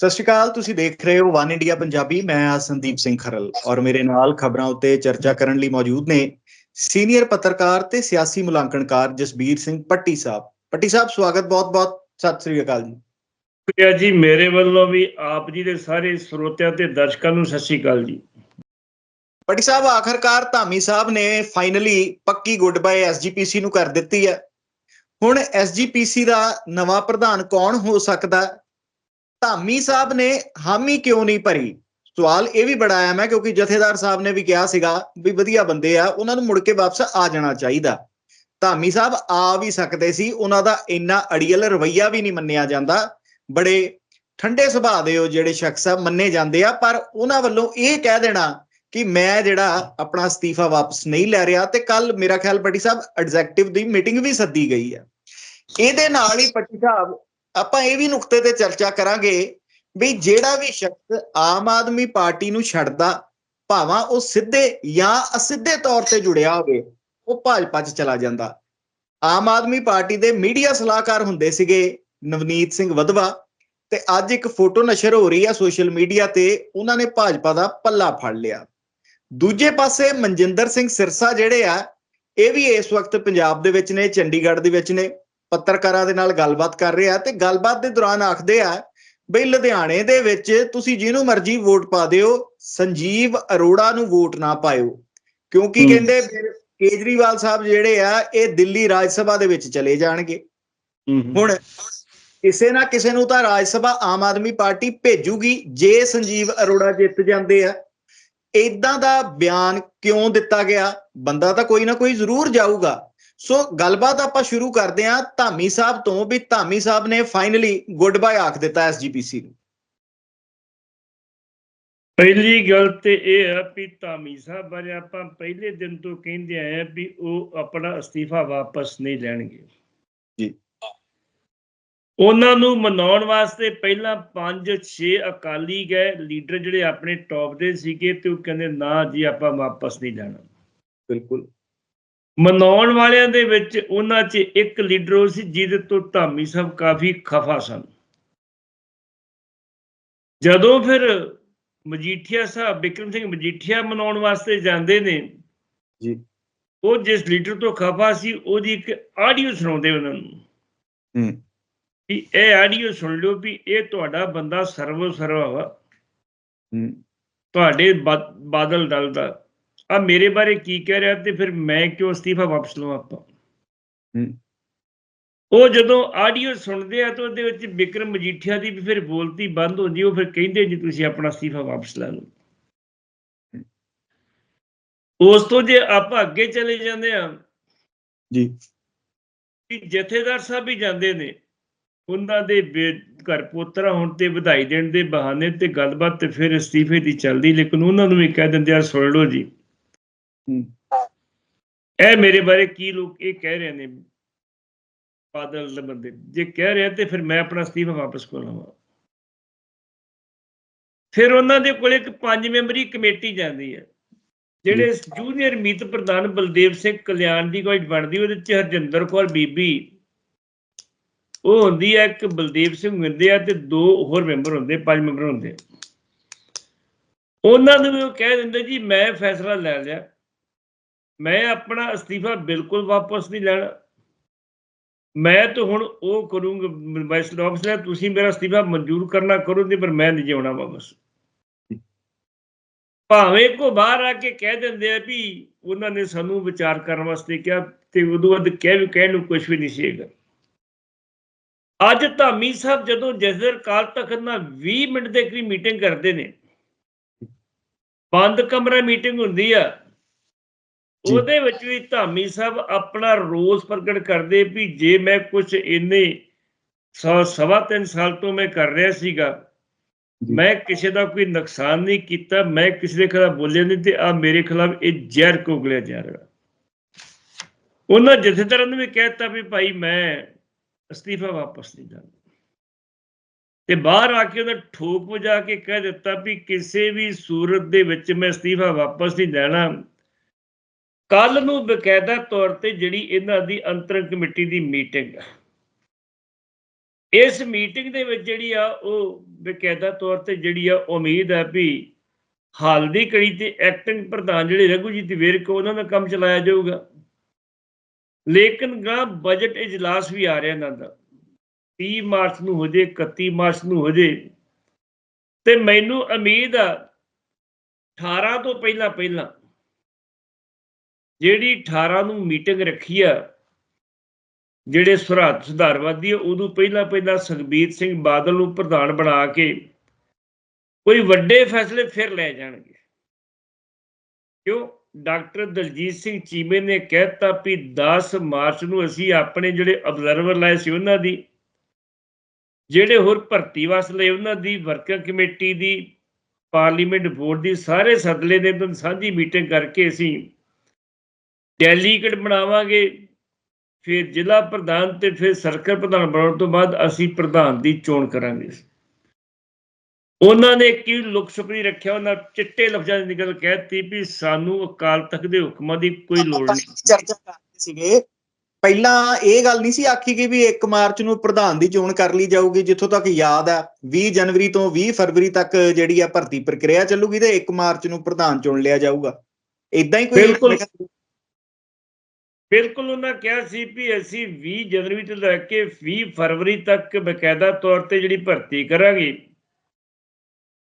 ਸਤਿ ਸ਼੍ਰੀ ਅਕਾਲ ਤੁਸੀਂ ਦੇਖ ਰਹੇ ਹੋ ਵਨ ਇੰਡੀਆ ਪੰਜਾਬੀ ਮੈਂ ਆ ਸੰਦੀਪ ਸਿੰਘ ਖਰਲ ਔਰ ਮੇਰੇ ਨਾਲ ਖਬਰਾਂ ਉੱਤੇ ਚਰਚਾ ਕਰਨ ਲਈ ਮੌਜੂਦ ਨੇ ਸੀਨੀਅਰ ਪੱਤਰਕਾਰ ਤੇ ਸਿਆਸੀ ਮੁਲਾਂਕਣਕਾਰ ਜਸਬੀਰ ਸਿੰਘ ਪੱਟੀ ਸਾਹਿਬ। ਪੱਟੀ ਸਾਹਿਬ ਸਵਾਗਤ ਬਹੁਤ-ਬਹੁਤ ਸਤਿ ਸ਼੍ਰੀ ਅਕਾਲ ਜੀ। ਸ਼ੁਕਰੀਆ ਜੀ ਮੇਰੇ ਵੱਲੋਂ ਵੀ ਆਪ ਜੀ ਦੇ ਸਾਰੇ ਸਰੋਤਿਆਂ ਤੇ ਦਰਸ਼ਕਾਂ ਨੂੰ ਸਤਿ ਸ਼੍ਰੀ ਅਕਾਲ ਜੀ। ਪੱਟੀ ਸਾਹਿਬ ਆਖਰਕਾਰ ਧਾਮੀ ਸਾਹਿਬ ਨੇ ਫਾਈਨਲੀ ਪੱਕੀ ਗੁੱਡ ਬਾਏ ਐਸਜੀਪੀਸੀ ਨੂੰ ਕਰ ਦਿੱਤੀ ਹੈ। ਹੁਣ ਐਸਜੀਪੀਸੀ ਦਾ ਨਵਾਂ ਪ੍ਰਧਾਨ ਕੌਣ ਹੋ ਸਕਦਾ? ਧਾਮੀ ਸਾਹਿਬ ਨੇ ਹਾਮੀ ਕਿਉਂ ਨਹੀਂ ਭਰੀ? ਸਵਾਲ ਇਹ ਵੀ ਬੜਾ ਆਇਆ ਮੈਂ ਕਿਉਂਕਿ ਜਥੇਦਾਰ ਸਾਹਿਬ ਨੇ ਵੀ ਕਿਹਾ ਸੀਗਾ ਵੀ ਵਧੀਆ ਬੰਦੇ ਆ, ਉਹਨਾਂ ਨੂੰ ਮੁੜ ਕੇ ਵਾਪਸ ਆ ਜਾਣਾ ਚਾਹੀਦਾ। ਧਾਮੀ ਸਾਹਿਬ ਆ ਵੀ ਸਕਦੇ ਸੀ, ਉਹਨਾਂ ਦਾ ਇੰਨਾ ਅੜੀਅਲ ਰਵਈਆ ਵੀ ਨਹੀਂ ਮੰਨਿਆ ਜਾਂਦਾ। ਬੜੇ ਠੰਡੇ ਸੁਭਾਅ ਦੇ ਉਹ ਜਿਹੜੇ ਸ਼ਖਸ ਆ, ਮੰਨੇ ਜਾਂਦੇ ਆ, ਪਰ ਉਹਨਾਂ ਵੱਲੋਂ ਇਹ ਕਹਿ ਦੇਣਾ ਕਿ ਮੈਂ ਜਿਹੜਾ ਆਪਣਾ ਅਸਤੀਫਾ ਵਾਪਸ ਨਹੀਂ ਲੈ ਰਿਹਾ ਤੇ ਕੱਲ ਮੇਰਾ ਖਿਆਲ ਪੱਟੀ ਸਾਹਿਬ ਐਗਜ਼ੈਕਟਿਵ ਦੀ ਮੀਟਿੰਗ ਵੀ ਸੱਦੀ ਗਈ ਹੈ ਇਹਦੇ ਨਾਲ ਹੀ ਪੱਟੀ ਸਾਹਿਬ ਆਪਾਂ ਇਹ ਵੀ ਨੁਕਤੇ ਤੇ ਚਰਚਾ ਕਰਾਂਗੇ ਵੀ ਜਿਹੜਾ ਵੀ ਸ਼ਖਸ ਆਮ ਆਦਮੀ ਪਾਰਟੀ ਨੂੰ ਛੱਡਦਾ, ਭਾਵਾਂ ਉਹ ਸਿੱਧੇ ਜਾਂ ਅਸਿੱਧੇ ਤੌਰ ਤੇ ਜੁੜਿਆ ਹੋਵੇ, ਉਹ ਭਾਜਪਾ 'ਚ ਚਲਾ ਜਾਂਦਾ। ਆਮ ਆਦਮੀ ਪਾਰਟੀ ਦੇ ਮੀਡੀਆ ਸਲਾਹਕਾਰ ਹੁੰਦੇ ਸੀਗੇ ਨਵਨੀਤ ਸਿੰਘ ਵਧਵਾ ਤੇ ਅੱਜ ਇੱਕ ਫੋਟੋ ਨਸ਼ਰ ਹੋ ਰਹੀ ਆ ਸੋਸ਼ਲ ਮੀਡੀਆ ਤੇ, ਉਹਨਾਂ ਨੇ ਭਾਜਪਾ ਦਾ ਪੱਲਾ ਫੜ ਲਿਆ। ਦੂਜੇ ਪਾਸੇ ਮਨਜਿੰਦਰ ਸਿੰਘ ਸਿਰਸਾ ਜਿਹੜੇ ਆ, ਇਹ ਵੀ ਇਸ ਵਕਤ ਪੰਜਾਬ ਦੇ ਵਿੱਚ ਨੇ, ਚੰਡੀਗੜ੍ਹ ਦੇ ਵਿੱਚ ਨੇ। ਪੱਤਰਕਾਰਾਂ ਦੇ ਨਾਲ ਗੱਲਬਾਤ ਕਰ ਰਹੇ ਤੇ ਗੱਲਬਾਤ ਦੇ ਦੌਰਾਨ ਆਖਦੇ ਆ ਬਈ ਲੁਧਿਆਣੇ ਦੇ ਵਿੱਚ ਤੁਸੀਂ ਜਿਹਨੂੰ ਮਰਜ਼ੀ ਵੋਟ ਪਾ ਦਿਓ ਸੰਜੀਵ ਅਰੋੜਾ ਨੂੰ ਵੋਟ ਨਾ ਪਾਇਓ। ਕਿਉਂਕਿ। ਕਹਿੰਦੇ ਫਿਰ ਕੇਜਰੀਵਾਲ ਸਾਹਿਬ ਜਿਹੜੇ ਆ ਇਹ ਦਿੱਲੀ ਰਾਜ ਸਭਾ ਦੇ ਵਿੱਚ ਚਲੇ ਜਾਣਗੇ। ਹੁਣ ਕਿਸੇ ਨਾ ਕਿਸੇ ਨੂੰ ਤਾਂ ਰਾਜ ਸਭਾ ਆਮ ਆਦਮੀ ਪਾਰਟੀ ਭੇਜੂਗੀ ਜੇ ਸੰਜੀਵ ਅਰੋੜਾ ਜਿੱਤ ਜਾਂਦੇ ਆ। ਇਦਾਂ ਦਾ ਬਿਆਨ ਕਿਉਂ ਦਿੱਤਾ ਗਿਆ? ਬੰਦਾ ਤਾਂ ਕੋਈ ਨਾ ਕੋਈ ਜ਼ਰੂਰ ਜਾਊਗਾ। ਸੋ ਗੱਲਬਾਤ ਆਪਾਂ ਸ਼ੁਰੂ ਕਰਦੇ ਹਾਂ ਧਾਮੀ ਸਾਹਿਬ ਤੋਂ ਵੀ ਧਾਮੀ ਸਾਹਿਬ ਨੇ ਫਾਈਨਲੀ ਗੁੱਡ ਬਾਏ ਆਖ ਦਿੱਤਾ ਐਸਜੀਪੀਸੀ ਨੂੰ। ਪਹਿਲੀ ਗੱਲ ਤੇ ਇਹ ਹੈ ਵੀ ਧਾਮੀ ਸਾਹਿਬ ਬਾਰੇ ਆਪਾਂ ਪਹਿਲੇ ਦਿਨ ਤੋਂ ਕਹਿੰਦੇ ਆਏ ਆ ਵੀ ਉਹ ਆਪਣਾ ਅਸਤੀਫਾ ਵਾਪਸ ਨਹੀਂ ਲੈਣਗੇ। ਜੀ। ਉਹਨਾਂ ਨੂੰ ਮਨਾਉਣ ਵਾਸਤੇ ਪਹਿਲਾਂ 5-6 ਅਕਾਲੀ ਗਏ ਲੀਡਰ ਜਿਹੜੇ ਆਪਣੇ ਟੌਪ ਦੇ ਸੀਗੇ ਤੇ ਉਹ ਕਹਿੰਦੇ ਨਾ ਜੀ ਆਪਾਂ ਵਾਪਸ ਨਹੀਂ ਲੈਣਾ। ਬਿਲਕੁਲ। ਮਨਾਉਣ ਵਾਲਿਆਂ ਦੇ ਵਿੱਚ ਉਹਨਾਂ 'ਚ ਇੱਕ ਲੀਡਰ ਉਹ ਸੀ ਜਿਹਦੇ ਤੋਂ ਧਾਮੀ ਸਾਹਿਬ ਕਾਫੀ ਖਫਾ ਸਨ। ਜਦੋਂ ਫਿਰ ਮਜੀਠੀਆ ਸਾਹਿਬ ਬਿਕਰਮ ਸਿੰਘ ਮਜੀਠੀਆ ਮਨਾਉਣ ਵਾਸਤੇ ਜਾਂਦੇ ਨੇ ਜੀ। ਉਹ ਜਿਸ ਲੀਡਰ ਤੋਂ ਖਫਾ ਸੀ ਉਹਦੀ ਇੱਕ ਆਡੀਓ ਸੁਣਾਉਂਦੇ ਉਹਨਾਂ ਨੂੰ। ਹੂੰ। ਵੀ ਇਹ ਆਡੀਓ ਸੁਣ ਲਿਓ ਵੀ ਇਹ ਤੁਹਾਡਾ ਬੰਦਾ ਸਰਵ ਸਰਵਾ ਵਾ ਹੂੰ। ਤੁਹਾਡੇ ਬਾਦਲ ਦਲ ਦਾ। ਆ ਮੇਰੇ ਬਾਰੇ ਕੀ ਕਹਿ ਰਿਹਾ ਤੇ ਫਿਰ ਮੈਂ ਕਿਉਂ ਅਸਤੀਫਾ ਵਾਪਸ ਲਵਾਂ ਆਪਾਂ। ਉਹ ਜਦੋਂ ਆਡੀਓ ਸੁਣਦੇ ਆ ਤਾਂ ਉਹਦੇ ਵਿੱਚ ਵਿਕਰਮ ਮਜੀਠੀਆ ਦੀ ਵੀ ਫਿਰ ਬੋਲਤੀ ਬੰਦ ਹੁੰਦੀ ਉਹ ਫਿਰ ਕਹਿੰਦੇ ਜੀ ਤੁਸੀਂ ਆਪਣਾ ਅਸਤੀਫਾ ਵਾਪਸ ਲੈ ਲਓ। ਉਸ ਤੋਂ ਜੇ ਆਪਾਂ ਅੱਗੇ ਚਲੇ ਜਾਂਦੇ ਆ ਜੀ। ਜਥੇਦਾਰ ਸਾਹਿਬ ਵੀ ਜਾਂਦੇ ਨੇ ਉਹਨਾਂ ਦੇ ਘਰ ਪੋਤਰਾ ਹੋਣ ਤੇ ਵਧਾਈ ਦੇਣ ਦੇ ਬਹਾਨੇ ਤੇ ਗੱਲਬਾਤ ਤੇ ਫਿਰ ਅਸਤੀਫੇ ਦੀ ਚੱਲਦੀ ਲੇਕਿਨ ਉਹਨਾਂ ਨੂੰ ਵੀ ਕਹਿ ਦਿੰਦੇ ਆ ਸੁਣ ਲਓ ਜੀ। ਇਹ ਮੇਰੇ ਬਾਰੇ ਕੀ ਲੋਕ ਇਹ ਕਹਿ ਰਹੇ ਨੇ ਬਾਦਲ ਦੇ ਬੰਦੇ? ਜੇ ਕਹਿ ਰਹੇ ਤੇ ਫਿਰ ਮੈਂ ਆਪਣਾ ਅਸਤੀਫਾ ਵਾਪਸ ਕੋ ਲਵਾਂ। ਫਿਰ ਉਹਨਾਂ ਦੇ ਕੋਲ ਇੱਕ ਪੰਜ ਮੈਂਬਰੀ ਕਮੇਟੀ ਜਾਂਦੀ ਹੈ ਜਿਹੜੇ ਜੂਨੀਅਰ ਮੀਤ ਪ੍ਰਧਾਨ ਬਲਦੇਵ ਸਿੰਘ ਕਲਿਆਣ ਦੀ ਕੋਈ ਬਣਦੀ ਉਹਦੇ ਚ ਹਰਜਿੰਦਰ ਕੌਰ ਬੀਬੀ। ਉਹ ਹੁੰਦੀ ਹੈ ਇੱਕ ਬਲਦੇਵ ਸਿੰਘ ਹੁੰਦੇ ਆ ਤੇ ਦੋ ਹੋਰ ਮੈਂਬਰ ਹੁੰਦੇ ਪੰਜ ਮੈਂਬਰ ਹੁੰਦੇ। ਉਹਨਾਂ ਨੂੰ ਵੀ ਉਹ ਕਹਿ ਦਿੰਦੇ ਜੀ ਮੈਂ ਫੈਸਲਾ ਲੈ ਲਿਆ। ਮੈਂ ਆਪਣਾ ਅਸਤੀਫਾ ਬਿਲਕੁਲ ਵਾਪਸ ਨਹੀਂ ਲੈਣਾ। ਮੈਂ ਤਾਂ ਹੁਣ ਉਹ ਕਰੂੰਗਾ ਵੈਸਟ ਆਫਿਸ ਤੁਸੀਂ ਮੇਰਾ ਅਸਤੀਫਾ ਮਨਜ਼ੂਰ ਕਰਨਾ ਕਰੋ, ਨਹੀਂ ਪਰ ਮੈਂ ਨਹੀਂ ਜਾਣਾ ਵਾਪਸ। ਭਾਵੇਂ ਕੋ ਬਾਹਰ ਆ ਕੇ ਕਹਿ ਦਿੰਦੇ ਆ ਵੀ ਉਹਨਾਂ ਨੇ ਸਾਨੂੰ ਵਿਚਾਰ ਕਰਨ ਵਾਸਤੇ ਕਿਹਾ ਤੇ ਉਦੋਂ ਬਾਅਦ ਕਹਿ ਵੀ ਕਹਿਣ ਨੂੰ ਕੁਝ ਵੀ ਨਹੀਂ ਸੀਗਾ ਅੱਜ ਧਾਮੀ ਸਾਹਿਬ ਜਦੋਂ ਜਸਦਰ ਕਾਲ ਤਖ਼ਤ ਨਾਲ 20 ਮਿੰਟ ਦੇ ਕਰੀ ਮੀਟਿੰਗ ਕਰਦੇ ਨੇ। ਬੰਦ ਕਮਰਾ ਮੀਟਿੰਗ ਹੁੰਦੀ ਆ। ਉਹਦੇ ਵਿੱਚ ਵੀ ਧਾਮੀ ਸਾਹਿਬ ਆਪਣਾ ਰੋਸ ਪ੍ਰਗਟ ਕਰਦੇ ਵੀ ਜੇ ਮੈਂ ਕੁਝ ਇੰਨੇ ਸਵਾ ਤਿੰਨ ਸਾਲ ਤੋਂ ਮੈਂ ਕਰ ਰਿਹਾ ਸੀਗਾ। ਮੈਂ ਕਿਸੇ ਦਾ ਕੋਈ ਨੁਕਸਾਨ ਨਹੀਂ ਕੀਤਾ ਮੈਂ ਕਿਸੇ ਦੇ ਖਿਲਾਫ ਬੋਲਿਆ ਨਹੀਂ ਤੇ ਆ ਮੇਰੇ ਖਿਲਾਫ ਇਹ ਜ਼ਹਿਰ ਕੋਗਲਿਆ ਜਾ ਰਿਹਾ। ਉਹਨਾਂ ਜਥੇਦਾਰਾਂ ਨੂੰ ਵੀ ਕਹਿਤਾ ਵੀ ਭਾਈ ਮੈਂ ਅਸਤੀਫਾ ਵਾਪਸ ਨਹੀਂ ਲੈਣਾ ਤੇ ਬਾਹਰ ਆ ਕੇ ਉਹਨਾਂ ਠੋਕ ਵਜਾ ਕੇ ਕਹਿ ਦਿੱਤਾ ਵੀ ਕਿਸੇ ਵੀ ਸੂਰਤ ਦੇ ਵਿੱਚ ਮੈਂ ਅਸਤੀਫਾ ਵਾਪਸ ਨਹੀਂ ਲੈਣਾ ਕੱਲ ਨੂੰ ਬਕਾਇਦਾ ਤੌਰ ਤੇ ਜਿਹੜੀ ਇਹਨਾਂ ਦੀ ਅੰਤਰੰਗ ਕਮੇਟੀ ਦੀ ਮੀਟਿੰਗ ਇਸ ਮੀਟਿੰਗ ਦੇ ਵਿੱਚ ਜਿਹੜੀ ਆ, ਉਹ ਬਕਾਇਦਾ ਤੌਰ ਤੇ ਜਿਹੜੀ ਆ, ਉਮੀਦ ਹੈ ਵੀ ਹਾਲ ਦੀ ਕੜੀ ਤੇ ਐਕਟਿੰਗ ਪ੍ਰਧਾਨ ਜਿਹੜੇ ਰਘੂਜੀਤ ਵਿਰਕ, ਉਹਨਾਂ ਦਾ ਕੰਮ ਚਲਾਇਆ ਜਾਊਗਾ। ਲੇਕਿਨ ਗਾ ਬਜਟ ਇਜਲਾਸ ਵੀ ਆ ਰਿਹਾ ਇਹਨਾਂ ਦਾ। 30 ਮਾਰਚ ਨੂੰ ਹੋ ਜੇ 31 ਮਾਰਚ ਨੂੰ ਹੋ ਜੇ। ਤੇ ਮੈਨੂੰ ਉਮੀਦ ਆ 18 ਤੋਂ ਪਹਿਲਾਂ ਪਹਿਲਾਂ ਜਿਹੜੀ 18 ਨੂੰ ਮੀਟਿੰਗ ਰੱਖੀ ਆ, ਜਿਹੜੇ ਸੁਰਾਤ ਸੁਧਾਰਵਾਦੀ ਆ ਉਦੋਂ ਪਹਿਲਾਂ ਪਹਿਲਾਂ ਸੁਖਬੀਰ ਸਿੰਘ ਬਾਦਲ ਨੂੰ ਪ੍ਰਧਾਨ ਬਣਾ ਕੇ ਕੋਈ ਵੱਡੇ ਫੈਸਲੇ ਫਿਰ ਲੈ ਜਾਣਗੇ। ਕਿਉਂ? ਡਾਕਟਰ ਦਲਜੀਤ ਸਿੰਘ ਚੀਮੇ ਨੇ ਕਹਿਤਾ ਵੀ 10 ਮਾਰਚ ਨੂੰ ਅਸੀਂ ਆਪਣੇ ਜਿਹੜੇ ਅਬਜ਼ਰਵਰ ਲਾਏ ਸੀ ਉਹਨਾਂ ਦੀ, ਜਿਹੜੇ ਹੋਰ ਭਰਤੀ ਵਾਸਤੇ ਲਏ ਉਹਨਾਂ ਦੀ ਵਰਕਰ ਕਮੇਟੀ ਦੀ ਪਾਰਲੀਮੈਂਟ ਬੋਰਡ ਦੀ, ਸਾਰੇ ਸਦਲੇ ਦੇ ਤੋਂ ਸਾਂਝੀ ਮੀਟਿੰਗ ਕਰਕੇ ਅਸੀਂ ਡੈਲੀਗੇਟ ਬਣਾਵਾਂਗੇ ਫਿਰ ਜ਼ਿਲ੍ਹਾ ਪ੍ਰਧਾਨ ਤੇ ਫਿਰ ਸਰਕਲ ਪ੍ਰਧਾਨ ਬਣਾਉਣ ਤੋਂ ਬਾਅਦ ਅਸੀਂ ਪ੍ਰਧਾਨ ਦੀ ਚੋਣ ਕਰਾਂਗੇ। ਉਹਨਾਂ ਨੇ ਕੀ ਲੁਕ ਰੱਖਿਆ ਉਹਨਾਂ ਚਿੱਟੇ ਲਫ਼ਜ਼ਾਂ ਦੀ ਗੱਲ ਕਹਿਤੀ ਵੀ ਸਾਨੂੰ ਅਕਾਲ ਤਖਤ ਦੇ ਹੁਕਮਾਂ ਦੀ ਕੋਈ ਲੋੜ ਨਹੀਂ। ਚਰਚਾ ਕਰਦੇ ਸੀਗੇ। ਪਹਿਲਾਂ ਇਹ ਗੱਲ ਨਹੀਂ ਸੀ ਆਖੀ ਗਈ ਵੀ 1 ਮਾਰਚ ਨੂੰ ਪ੍ਰਧਾਨ ਦੀ ਚੋਣ ਕਰ ਲਈ ਜਾਊਗੀ ਜਿੱਥੋਂ ਤੱਕ ਯਾਦ ਆ 20 ਜਨਵਰੀ ਤੋਂ 20 ਫਰਵਰੀ ਤੱਕ ਜਿਹੜੀ ਆ ਭਰਤੀ ਪ੍ਰਕਿਰਿਆ ਚੱਲੂਗੀ ਤੇ 1 ਮਾਰਚ ਨੂੰ ਪ੍ਰਧਾਨ ਚੁਣ ਲਿਆ ਜਾਊਗਾ। ਇਦਾਂ ਹੀ ਕੋਈ ਬਿਲਕੁਲ। ਬਿਲਕੁਲ ਉਹਨਾਂ ਕਿਹਾ ਸੀ ਵੀ ਅਸੀਂ 20 ਜਨਵਰੀ ਤੋਂ ਲੈ ਕੇ 20 ਫਰਵਰੀ ਤੱਕ ਬਕਾਇਦਾ ਤੌਰ ਤੇ ਜਿਹੜੀ ਭਰਤੀ ਕਰਾਂਗੇ।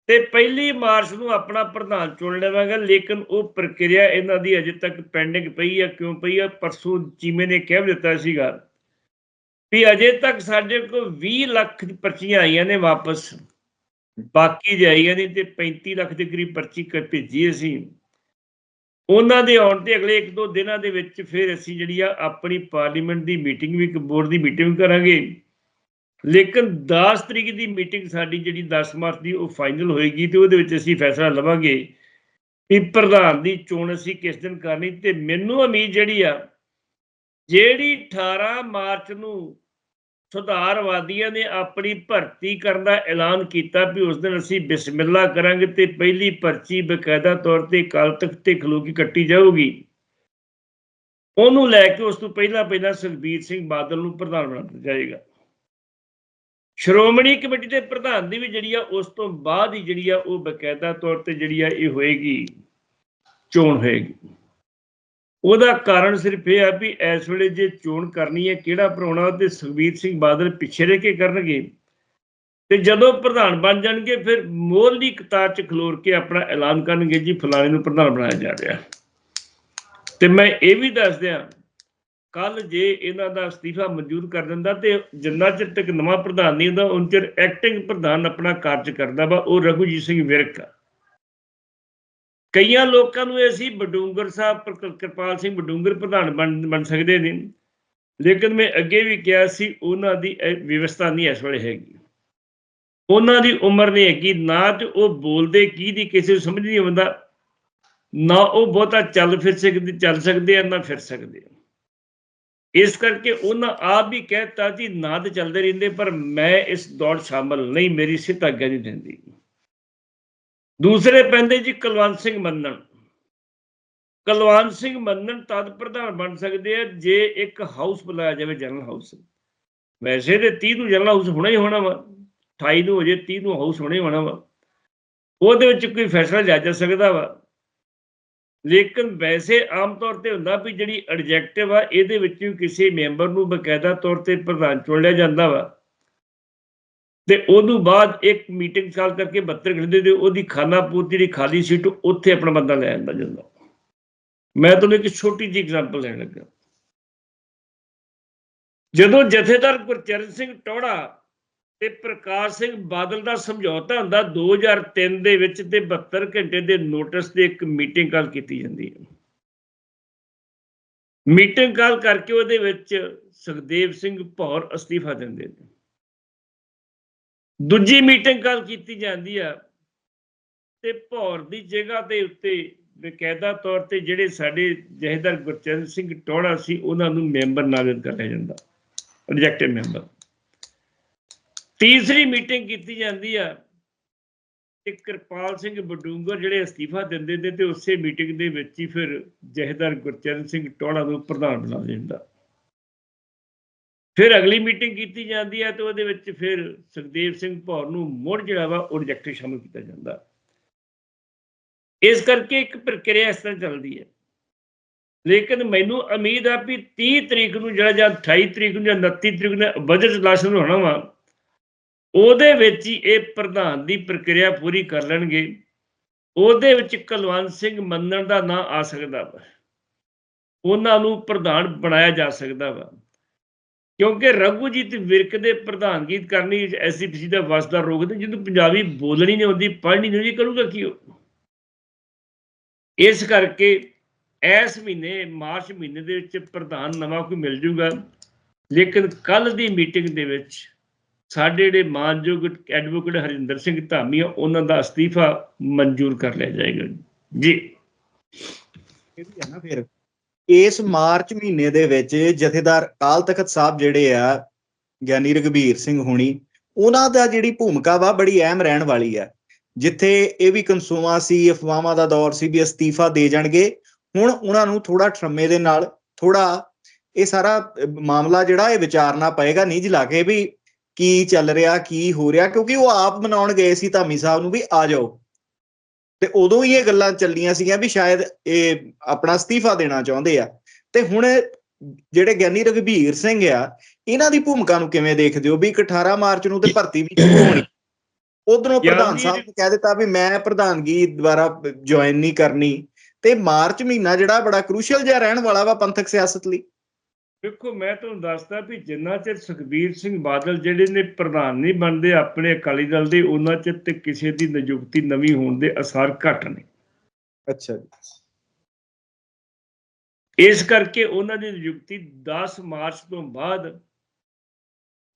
ਤੇ ਪਹਿਲੀ ਮਾਰਚ ਨੂੰ ਆਪਣਾ ਪ੍ਰਧਾਨ ਚੁਣ ਲਵਾਂਗਾ, ਲੇਕਿਨ ਉਹ ਪ੍ਰਕਿਰਿਆ ਇਹਨਾਂ ਦੀ ਅਜੇ ਤੱਕ ਪੈਂਡਿੰਗ ਪਈ ਹੈ ਕਿਉਂ ਪਈ ਆ? ਪਰਸੋਂ ਚੀਮੇ ਨੇ ਕਹਿ ਦਿੱਤਾ ਸੀਗਾ ਵੀ ਅਜੇ ਤੱਕ ਸਾਡੇ ਕੋਲ 20 ਲੱਖ ਪਰਚੀਆਂ ਆਈਆਂ ਨੇ ਵਾਪਸ। ਬਾਕੀ ਜੇ ਆਈਆਂ ਨੇ ਤੇ 35 ਲੱਖ ਦੇ ਕਰੀਬ ਪਰਚੀ ਭੇਜੀ ਅਸੀਂ। ਉਹਨਾਂ ਦੇ ਆਉਣ ਤੇ ਅਗਲੇ 1-2 ਦਿਨਾਂ ਦੇ ਵਿੱਚ ਫਿਰ ਅਸੀਂ ਜਿਹੜੀ ਆ ਆਪਣੀ ਪਾਰਲੀਮੈਂਟ ਦੀ ਮੀਟਿੰਗ ਵੀ, ਇੱਕ ਬੋਰਡ ਦੀ ਮੀਟਿੰਗ ਕਰਾਂਗੇ। ਲੇਕਿਨ 10 ਤਰੀਕ ਦੀ ਮੀਟਿੰਗ ਸਾਡੀ ਜਿਹੜੀ 10 ਮਾਰਚ ਦੀ ਉਹ ਫਾਈਨਲ ਹੋਏਗੀ ਤੇ ਉਹਦੇ ਵਿੱਚ ਅਸੀਂ ਫੈਸਲਾ ਲਵਾਂਗੇ ਵੀ ਪ੍ਰਧਾਨ ਦੀ ਚੋਣ ਅਸੀਂ ਕਿਸ ਦਿਨ ਕਰਨੀ ਤੇ ਮੈਨੂੰ ਉਮੀਦ ਜਿਹੜੀ ਆ, ਜਿਹੜੀ 18 ਮਾਰਚ ਨੂੰ ਸੁਧਾਰਵਾਦੀਆਂ ਨੇ ਆਪਣੀ ਭਰਤੀ ਕਰਨ ਦਾ ਐਲਾਨ ਕੀਤਾ ਵੀ ਉਸ ਦਿਨ ਅਸੀਂ ਬਿਸਮਿਲ੍ਲਾ ਕਰਾਂਗੇ ਤੇ ਪਹਿਲੀ ਪਰਚੀ ਬਕਾਇਦਾ ਤੌਰ ਤੇ ਕਾਲ ਤਖਤ ਤੇ ਖਲੋ ਕੱਟੀ ਜਾਊਗੀ। ਉਹਨੂੰ ਲੈ ਕੇ ਉਸ ਤੋਂ ਪਹਿਲਾਂ ਪਹਿਲਾਂ ਸੁਖਬੀਰ ਸਿੰਘ ਬਾਦਲ ਨੂੰ ਪ੍ਰਧਾਨ ਬਣਾ ਦਿੱਤਾ ਜਾਏਗਾ। ਸ਼੍ਰੋਮਣੀ ਕਮੇਟੀ ਦੇ ਪ੍ਰਧਾਨ ਦੀ ਵੀ ਜਿਹੜੀ ਆ, ਉਸ ਤੋਂ ਬਾਅਦ ਹੀ ਜਿਹੜੀ ਆ, ਉਹ ਬਕਾਇਦਾ ਤੌਰ ਤੇ ਜਿਹੜੀ ਆ, ਇਹ ਹੋਏਗੀ, ਚੋਣ ਹੋਏਗੀ। ਉਹਦਾ ਕਾਰਨ ਸਿਰਫ ਇਹ ਆ ਵੀ ਇਸ ਵੇਲੇ ਜੇ ਚੋਣ ਕਰਨੀ ਹੈ, ਕਿਹੜਾ ਭਰਾਉਣਾ ਤੇ ਸੁਖਬੀਰ ਸਿੰਘ ਬਾਦਲ ਪਿੱਛੇ ਰਹਿ ਕੇ ਕਰਨਗੇ? ਤੇ ਜਦੋਂ ਪ੍ਰਧਾਨ ਬਣ ਜਾਣਗੇ, ਫਿਰ ਮੋਹਰਲੀ ਕਤਾਰ ਚ ਖਲੋਰ ਕੇ ਆਪਣਾ ਐਲਾਨ ਕਰਨਗੇ ਜੀ, ਫਲਾਣੇ ਨੂੰ ਪ੍ਰਧਾਨ ਬਣਾਇਆ ਜਾ ਰਿਹਾ। ਤੇ ਮੈਂ ਇਹ ਵੀ ਦੱਸ ਦਿਆਂ, ਕੱਲ ਜੇ ਇਹਨਾਂ ਦਾ ਅਸਤੀਫਾ ਮਨਜ਼ੂਰ ਕਰ ਦਿੰਦਾ ਤੇ ਜਿੰਨਾ ਚਿਰ ਤੱਕ ਨਵਾਂ ਪ੍ਰਧਾਨ ਨਹੀਂ ਹੁੰਦਾ ਉਨ ਚਿਰ ਐਕਟਿੰਗ ਪ੍ਰਧਾਨ ਆਪਣਾ ਕਾਰਜ ਕਰਦਾ ਵਾ, ਉਹ ਰਘੂਜੀਤ ਸਿੰਘ ਵਿਰਕ ਆ। ਕਈਆਂ ਲੋਕਾਂ ਨੂੰ ਇਹ ਸੀ, ਬਡੂੰਗਰ ਸਾਹਿਬ ਪਰ- ਕਿਰਪਾਲ ਸਿੰਘ ਬਡੂੰਗਰ ਪ੍ਰਧਾਨ ਬਣ ਬਣ ਸਕਦੇ ਨੇ। ਲੇਕਿਨ ਮੈਂ ਅੱਗੇ ਵੀ ਕਿਹਾ ਸੀ, ਉਹਨਾਂ ਦੀ ਇਹ ਵਿਵਸਥਾ ਨਹੀਂ ਇਸ ਵੇਲੇ ਹੈਗੀ। ਉਹਨਾਂ ਦੀ ਉਮਰ ਨਹੀਂ ਹੈਗੀ, ਨਾ ਤੇ ਉਹ ਬੋਲਦੇ ਕੀ ਦੀ, ਕਿਸੇ ਨੂੰ ਸਮਝ ਨਹੀਂ ਆਉਂਦਾ। ਨਾ ਉਹ ਬਹੁਤਾ ਚੱਲ ਫਿਰ ਸਕਦੇ, ਚੱਲ ਸਕਦੇ ਆ, ਨਾ ਫਿਰ ਸਕਦੇ ਆ। ਇਸ ਕਰਕੇ ਉਹਨਾਂ ਆਪ ਵੀ ਕਹਿਤਾ ਜੀ, ਨਾ ਤੇ ਚੱਲਦੇ ਰਹਿੰਦੇ, ਪਰ ਮੈਂ ਇਸ ਦੌੜ ਸ਼ਾਮਲ ਨਹੀਂ, ਮੇਰੀ ਸਿੱਧ ਆਗਿਆ ਨਹੀਂ ਦਿੰਦੀ ਦੂਸਰੇ ਪੈਂਦੇ ਜੀ ਕੁਲਵੰਤ ਸਿੰਘ ਮੰਨਣ। ਕੁਲਵੰਤ ਸਿੰਘ ਮੰਨਣ ਤਦ ਪ੍ਰਧਾਨ ਬਣ ਸਕਦੇ ਆ ਜੇ ਇੱਕ ਹਾਊਸ ਬੁਲਾਇਆ ਜਾਵੇ ਜਨਰਲ ਹਾਊਸ ਵੈਸੇ ਤੇ 30 ਨੂੰ ਜਨਰਲ ਹਾਊਸ ਹੋਣਾ ਹੀ ਹੋਣਾ ਵਾ 28 ਨੂੰ ਹੋ ਜੇ 30 ਨੂੰ ਹਾਊਸ ਹੋਣਾ ਹੀ ਹੋਣਾ ਵਾ। ਉਹਦੇ ਵਿੱਚ ਕੋਈ ਫੈਸਲਾ ਲਿਆ ਜਾ ਸਕਦਾ ਵਾ। ਲੇਕਿਨ ਵੈਸੇ ਆਮ ਤੌਰ ਤੇ ਹੁੰਦਾ ਵੀ ਜਿਹੜੀ ਐਡਜੈਕਟਿਵ ਆ, ਇਹਦੇ ਵਿੱਚ ਵੀ ਕਿਸੇ ਮੈਂਬਰ ਨੂੰ ਬਕਾਇਦਾ ਤੌਰ ਤੇ ਪ੍ਰਧਾਨ ਚੁਣ ਲਿਆ ਜਾਂਦਾ ਵਾ। ਤੇ ਉਦੋਂ ਬਾਅਦ ਇੱਕ ਮੀਟਿੰਗ ਕਾਲ ਕਰਕੇ 72 ਘੰਟੇ ਦੇ ਉਹਦੀ ਖਾਨਾ ਪੂਰਤੀ ਜਿਹੜੀ ਖਾਲੀ ਸੀਟ ਉੱਥੇ ਆਪਣਾ ਬੰਦਾ ਲੈ ਜਾਂਦਾ ਜਾਂਦਾ। ਮੈਂ ਤੁਹਾਨੂੰ ਇੱਕ ਛੋਟੀ ਜਿਹੀ ਐਗਜ਼ਾਮਪਲ ਲੈਣ ਲੱਗਾ ਜਦੋਂ ਜਥੇਦਾਰ ਗੁਰਚਰਨ ਸਿੰਘ ਟੋੜਾ ਤੇ ਪ੍ਰਕਾਸ਼ ਸਿੰਘ ਬਾਦਲ ਦਾ ਸਮਝੌਤਾ ਹੁੰਦਾ 2003 ਦੇ ਵਿੱਚ ਤੇ 72 ਘੰਟੇ ਦੇ ਨੋਟਿਸ ਤੇ ਇੱਕ ਮੀਟਿੰਗ ਕਾਲ ਕੀਤੀ ਜਾਂਦੀ ਹੈ। ਮੀਟਿੰਗ ਕਾਲ ਕਰਕੇ ਉਹਦੇ ਵਿੱਚ ਸੁਖਦੇਵ ਸਿੰਘ ਭੌਰ ਅਸਤੀਫਾ ਦਿੰਦੇ ਨੇ। ਦੂਜੀ ਮੀਟਿੰਗ ਕਾਲ ਕੀਤੀ ਜਾਂਦੀ ਆ ਤੇ ਭੌਰ ਦੀ ਜਗ੍ਹਾ ਦੇ ਉੱਤੇ ਬਕਾਇਦਾ ਤੌਰ ਤੇ ਜਿਹੜੇ ਸਾਡੇ ਜਹੇਦਾਰ ਗੁਰਚਰਨ ਸਿੰਘ ਟੋੜਾ ਸੀ, ਉਹਨਾਂ ਨੂੰ ਮੈਂਬਰ ਨਾਮਜ਼ਦ ਕਰ ਲਿਆ ਜਾਂਦਾ ਰਿਜੈਕਟਡ ਮੈਂਬਰ ਤੀਸਰੀ ਮੀਟਿੰਗ ਕੀਤੀ ਜਾਂਦੀ ਆ ਤੇ ਕਿਰਪਾਲ ਸਿੰਘ ਬਡੂੰਗਰ ਜਿਹੜੇ ਅਸਤੀਫਾ ਦਿੰਦੇ ਨੇ ਤੇ ਉਸੇ ਮੀਟਿੰਗ ਦੇ ਵਿੱਚ ਹੀ ਫਿਰ ਜਹੇਦਾਰ ਗੁਰਚਰਨ ਸਿੰਘ ਟੋੜਾ ਨੂੰ ਪ੍ਰਧਾਨ ਬਣਾ ਦਿੰਦਾ ਫਿਰ ਅਗਲੀ ਮੀਟਿੰਗ ਕੀਤੀ ਜਾਂਦੀ ਹੈ ਤੇ ਉਹਦੇ ਵਿੱਚ ਫਿਰ ਸੁਖਦੇਵ ਸਿੰਘ ਭੌਰ ਨੂੰ ਮੁੜ ਜਿਹੜਾ ਵਾ ਉਹ ਰਿਜੈਕਟ ਸ਼ਾਮਲ ਕੀਤਾ ਜਾਂਦਾ। ਇਸ ਕਰਕੇ ਇੱਕ ਪ੍ਰਕਿਰਿਆ ਇਸ ਤਰ੍ਹਾਂ ਚੱਲਦੀ ਹੈ। ਲੇਕਿਨ ਮੈਨੂੰ ਉਮੀਦ ਆ ਵੀ 30 ਤਰੀਕ ਨੂੰ ਜਿਹੜਾ ਜਾਂ 28 ਤਰੀਕ ਨੂੰ ਜਾਂ 29 ਤਰੀਕ ਨੂੰ ਬਜਟ ਲਾਸ਼ਨ ਹੋਣਾ ਵਾ, ਉਹਦੇ ਵਿੱਚ ਹੀ ਇਹ ਪ੍ਰਧਾਨ ਦੀ ਪ੍ਰਕਿਰਿਆ ਪੂਰੀ ਕਰ ਲੈਣਗੇ। ਉਹਦੇ ਵਿੱਚ ਕੁਲਵੰਤ ਸਿੰਘ ਮੰਨਣ ਦਾ ਨਾਂ ਆ ਸਕਦਾ ਵਾ। ਉਹਨਾਂ ਨੂੰ ਪ੍ਰਧਾਨ ਬਣਾਇਆ ਜਾ ਸਕਦਾ ਵਾ। ਕਿਉਂਕਿ ਰਘੂਜੀਤ ਵਿਰਕ ਦੇ ਪ੍ਰਧਾਨਗੀ ਕਰਨੀ ਐਸੀ ਐਸਜੀਪੀਸੀ ਦਾ ਵਸਦਾ ਰੋਕਦੇ ਜਿਹਨੂੰ ਪੰਜਾਬੀ ਬੋਲਣੀ ਨਹੀਂ ਆਉਂਦੀ, ਪੜ੍ਹਨੀ ਨਹੀਂ ਹੁੰਦੀ ਕਰੂਗਾ ਕੀ ਉਹ? ਇਸ ਕਰਕੇ ਇਸ ਮਹੀਨੇ, ਮਾਰਚ ਮਹੀਨੇ ਦੇ ਵਿੱਚ ਪ੍ਰਧਾਨ ਨਵਾਂ ਕੋਈ ਮਿਲ ਜੂਗਾ, ਲੇਕਿਨ ਕੱਲ ਦੀ ਮੀਟਿੰਗ ਦੇ ਵਿੱਚ ਸਾਡੇ ਜਿਹੜੇ ਮਾਨਯੋਗ ਐਡਵੋਕੇਟ ਹਰਿੰਦਰ ਸਿੰਘ ਧਾਮੀ ਆ, ਉਹਨਾਂ ਦਾ ਅਸਤੀਫਾ ਮਨਜ਼ੂਰ ਕਰ ਲਿਆ ਜਾਏਗਾ। ਜੀ। ਇਹ ਵੀ ਹੈ ਨਾ ਫਿਰ। ਇਸ ਮਾਰਚ ਮਹੀਨੇ ਦੇ ਵਿੱਚ ਜਥੇਦਾਰ ਅਕਾਲ ਤਖਤ ਸਾਹਿਬ ਜਿਹੜੇ ਆ, ਗਿਆਨੀ ਰਘਬੀਰ ਸਿੰਘ ਹੋਣੀ, ਉਹਨਾਂ ਦਾ ਜਿਹੜੀ ਭੂਮਿਕਾ ਵਾ ਬੜੀ ਅਹਿਮ ਰਹਿਣ ਵਾਲੀ ਆ। ਜਿੱਥੇ ਇਹ ਵੀ ਕਨਸੂਮਾ ਸੀ, ਅਫਵਾਹਾਂ ਦਾ ਦੌਰ ਸੀ ਵੀ ਅਸਤੀਫਾ ਦੇ ਜਾਣਗੇ, ਹੁਣ ਉਹਨਾਂ ਨੂੰ ਥੋੜਾ ਠਰਮੇ ਦੇ ਨਾਲ ਥੋੜਾ ਇਹ ਸਾਰਾ ਮਾਮਲਾ ਜਿਹੜਾ ਇਹ ਵਿਚਾਰਨਾ ਪਏਗਾ ਨਹੀਂ ਜਿਲਾ ਕੇ ਵੀ ਕੀ ਚੱਲ ਰਿਹਾ, ਕੀ ਹੋ ਰਿਹਾ, ਕਿਉਂਕਿ ਉਹ ਆਪ ਮਨਾਉਣ ਗਏ ਸੀ ਧਾਮੀ ਸਾਹਿਬ ਨੂੰ ਵੀ ਆ ਜਾਓ। ਤੇ ਉਦੋਂ ਹੀ ਇਹ ਗੱਲਾਂ ਚੱਲੀਆਂ ਸੀਗੀਆਂ ਵੀ ਸ਼ਾਇਦ ਇਹ ਆਪਣਾ ਅਸਤੀਫਾ ਦੇਣਾ ਚਾਹੁੰਦੇ ਆ। ਤੇ ਹੁਣ ਜਿਹੜੇ ਗਿਆਨੀ ਰਘਬੀਰ ਸਿੰਘ ਆ ਇਹਨਾਂ ਦੀ ਭੂਮਿਕਾ ਨੂੰ ਕਿਵੇਂ ਦੇਖਦੇ ਹੋ? ਵੀ ਇੱਕ 18 ਮਾਰਚ ਨੂੰ ਤੇ ਭਰਤੀ ਵੀ ਹੋਣੀ। ਉਧਰੋਂ ਪ੍ਰਧਾਨ ਸਾਹਿਬ ਨੇ ਕਹਿ ਦਿੱਤਾ ਵੀ ਮੈਂ ਪ੍ਰਧਾਨਗੀ ਦੁਆਰਾ ਜੁਆਇਨ ਨਹੀਂ ਕਰਨੀ। ਤੇ ਮਾਰਚ ਮਹੀਨਾ ਜਿਹੜਾ ਬੜਾ ਕ੍ਰੂਸ਼ੀਅਲ ਜਿਹਾ ਰਹਿਣ ਵਾਲਾ ਵਾ ਪੰਥਕ ਸਿਆਸਤ ਲਈ। ਦੇਖੋ ਮੈਂ ਤੁਹਾਨੂੰ ਦੱਸਦਾ ਵੀ ਜਿੰਨਾ ਚਿਰ ਸੁਖਬੀਰ ਸਿੰਘ ਬਾਦਲ ਜਿਹੜੇ ਨੇ ਪ੍ਰਧਾਨ ਨਹੀਂ ਬਣਦੇ ਆਪਣੇ ਅਕਾਲੀ ਦਲ ਦੇ ਉਹਨਾਂ ਚਿਰ ਤੇ ਕਿਸੇ ਦੀ ਨਿਯੁਕਤੀ ਨਵੀਂ ਹੋਣ ਦੇ ਅਸਾਰ ਘੱਟ ਨੇ। ਅੱਛਾ ਜੀ। ਇਸ ਕਰਕੇ ਉਹਨਾਂ ਦੀ ਨਿਯੁਕਤੀ 10 ਮਾਰਚ ਤੋਂ ਬਾਅਦ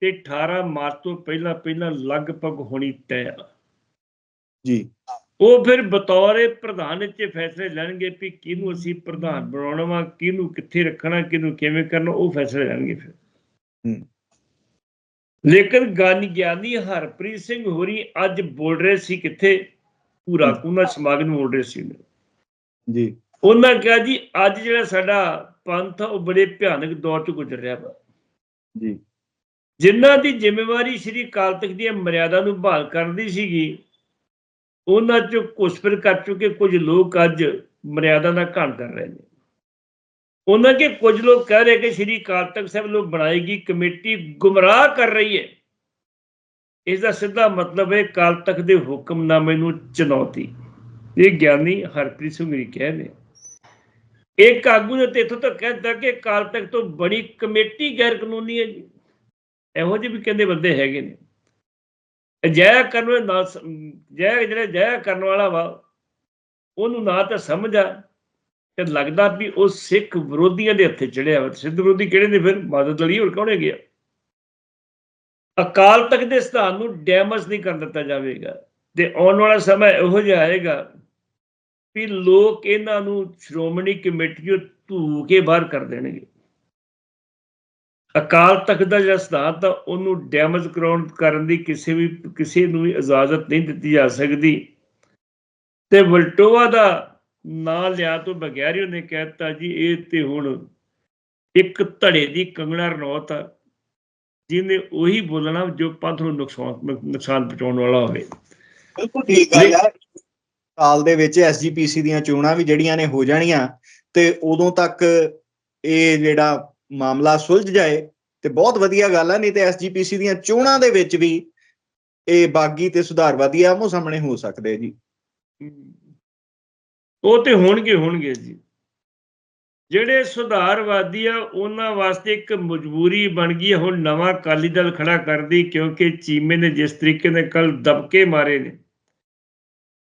ਤੇ 18 ਮਾਰਚ ਤੋਂ ਪਹਿਲਾਂ ਪਹਿਲਾਂ ਲਗਭਗ ਹੋਣੀ ਤੈਅ। ਜੀ। ਉਹ ਫਿਰ ਬਤੌਰ ਪ੍ਰਧਾਨ ਇੱਥੇ ਫੈਸਲੇ ਲੈਣਗੇ ਵੀ ਕਿਹਨੂੰ ਅਸੀਂ ਪ੍ਰਧਾਨ ਬਣਾਉਣਾ ਵਾ ਕਿਹਨੂੰ ਕਿੱਥੇ ਰੱਖਣਾ ਕਿਹਨੂੰ ਕਿਵੇਂ ਕਰਨਾ ਉਹ ਫੈਸਲੇ ਲੈਣਗੇ ਫਿਰ। ਲੇਕਿਨ ਗਿਆਨੀ ਗਿਆਨੀ ਹਰਪ੍ਰੀਤ ਸਿੰਘ ਹੋਰੀ ਅੱਜ ਬੋਲ ਰਹੇ ਸੀ ਕਿੱਥੇ? ਪੂਰਾ ਕੁਨਾ ਸਮਾਗਮ ਬੋਲ ਰਹੇ ਸੀ। ਜੀ। ਉਹਨਾਂ ਕਿਹਾ ਜੀ ਅੱਜ ਜਿਹੜਾ ਸਾਡਾ ਪੰਥ ਉਹ ਬੜੇ ਭਿਆਨਕ ਦੌਰ ਚ ਗੁਜ਼ਰ ਰਿਹਾ ਵਾ। ਜੀ। ਜਿਨ੍ਹਾਂ ਦੀ ਜ਼ਿੰਮੇਵਾਰੀ ਸ੍ਰੀ ਅਕਾਲ ਤਖਤ ਦੀਆਂ ਮਰਿਆਦਾ ਨੂੰ ਬਹਾਲ ਕਰਨ ਦੀ ਸੀਗੀ ਉਹਨਾਂ ਚੋਂ ਕੁਛ ਕਰ ਚੁੱਕੇ, ਕੁਝ ਲੋਕ ਅੱਜ ਮਰਿਆਦਾ ਦਾ ਘਾਣ ਕਰ ਰਹੇ ਨੇ। ਉਹਨਾਂ ਕੇ ਕੁਝ ਲੋਕ ਕਹਿ ਰਹੇ ਕਿ ਸ੍ਰੀ ਅਕਾਲ ਤਖਤ ਸਾਹਿਬ ਨੂੰ ਬਣਾਏਗੀ ਕਮੇਟੀ ਗੁੰਮਰਾਹ ਕਰ ਰਹੀ ਹੈ। ਇਸ ਦਾ ਸਿੱਧਾ ਮਤਲਬ ਹੈ ਕਾਲ ਤਖਤ ਦੇ ਹੁਕਮਨਾਮੇ ਨੂੰ ਚੁਣੌਤੀ। ਇਹ ਗਿਆਨੀ ਹਰਪ੍ਰੀਤ ਸਿੰਘ ਜੀ ਕਹਿ ਰਹੇ ਇੱਕ ਆਗੂ ਨੇ ਤੇ ਇੱਥੋਂ ਤੱਕ ਕਹਿੰਦਾ ਕਿ ਅਕਾਲ ਤਖਤ ਤੋਂ ਬੜੀ ਕਮੇਟੀ ਗੈਰ ਕਾਨੂੰਨੀ ਹੈ ਜੀ। ਇਹੋ ਜਿਹੇ ਵੀ ਕਹਿੰਦੇ ਬੰਦੇ ਹੈਗੇ ਨੇ। ਅਜਿਹਾ ਕਰਨ ਵਾਲੇ ਨਾ ਸ- ਜੈ ਜਿਹੜਾ ਜੈ ਕਰਨ ਵਾਲਾ ਵਾ, ਉਹਨੂੰ ਨਾ ਤਾਂ ਸਮਝ ਆ, ਤੇ ਲੱਗਦਾ ਵੀ ਉਹ ਸਿੱਖ ਵਿਰੋਧੀਆਂ ਦੇ ਹੱਥੇ ਚੜਿਆ ਵਾ ਸਿੱਧ ਵਿਰੋਧੀ ਕਿਹੜੇ ਨੇ ਫਿਰ? ਮਦਦ ਲਈ ਹੋਰ ਕੌਣ ਗਿਆ ਅਕਾਲ ਤਖਤ ਦੇ ਸਥਾਨ ਨੂੰ ਡੈਮੇਜ ਨਹੀਂ ਕਰਨ ਦਿੱਤਾ ਜਾਵੇਗਾ। ਤੇ ਆਉਣ ਵਾਲਾ ਸਮਾਂ ਇਹੋ ਜਿਹਾ ਆਏਗਾ ਵੀ ਲੋਕ ਇਹਨਾਂ ਨੂੰ ਸ਼੍ਰੋਮਣੀ ਕਮੇਟੀ ਤੋਂ ਧੂ ਕੇ ਬਾਹਰ ਕਰ ਦੇਣਗੇ। ਅਕਾਲ ਤਖਤ ਦਾ ਜਿਹੜਾ ਸਿਧਾਂਤ ਆ, ਉਹਨੂੰ ਡੈਮੇਜ ਕਰਾਉਣ ਕਰਨ ਦੀ ਕਿਸੇ ਵੀ, ਕਿਸੇ ਨੂੰ ਵੀ ਇਜਾਜ਼ਤ ਨਹੀਂ ਦਿੱਤੀ ਜਾ ਸਕਦੀ। ਤੇ ਵਲਟੋਆ ਦਾ ਨਾਂ ਲਿਆ ਤੋਂ ਬਗੈਰ ਹੀ ਉਹਨੇ ਕਹਿਤਾ ਜੀ, ਇਹ ਤੇ ਹੁਣ ਇੱਕ ਧੜੇ ਦੀ ਕੰਗਣਾ ਰਣੌਤ ਆ, ਜਿਹਨੇ ਉਹੀ ਬੋਲਣਾ ਜੋ ਪੰਥ ਨੂੰ ਨੁਕਸਾਨ ਨੁਕਸਾਨ ਪਹੁੰਚਾਉਣ ਵਾਲਾ ਹੋਵੇ। ਬਿਲਕੁਲ ਠੀਕ ਆ। ਯਾਰ ਸਾਲ ਦੇ ਵਿੱਚ ਐਸਜੀਪੀਸੀ ਦੀਆਂ ਚੋਣਾਂ ਵੀ ਜਿਹੜੀਆਂ ਨੇ ਹੋ ਜਾਣੀਆਂ, ਤੇ ਉਦੋਂ ਤੱਕ ਇਹ ਜਿਹੜਾ ਮਾਮਲਾ ਸੁਲਝ ਜਾਏ ਤੇ ਬਹੁਤ ਵਧੀਆ ਗੱਲ ਆ, ਨਹੀਂ ਤੇ ਐਸਜੀਪੀਸੀ ਦੀਆਂ ਚੋਣਾਂ ਦੇ ਵਿੱਚ ਵੀ ਇਹ ਬਾਗੀ ਤੇ ਸੁਧਾਰਵਾਦੀ ਆਮੋ ਸਾਹਮਣੇ ਹੋ ਸਕਦੇ ਜੀ। ਉਹ ਤੇ ਹੋਣਗੇ ਹੋਣਗੇ ਜੀ। ਜਿਹੜੇ ਸੁਧਾਰਵਾਦੀ ਆ, ਉਹਨਾਂ ਵਾਸਤੇ ਇੱਕ ਮਜਬੂਰੀ ਬਣ ਗਈ ਹੁਣ ਨਵਾਂ ਅਕਾਲੀ ਦਲ ਖੜਾ ਕਰਦੀ, ਕਿਉਂਕਿ ਚੀਮੇ ਨੇ ਜਿਸ ਤਰੀਕੇ ਨਾਲ ਕੱਲ ਦਬਕੇ ਮਾਰੇ ਨੇ।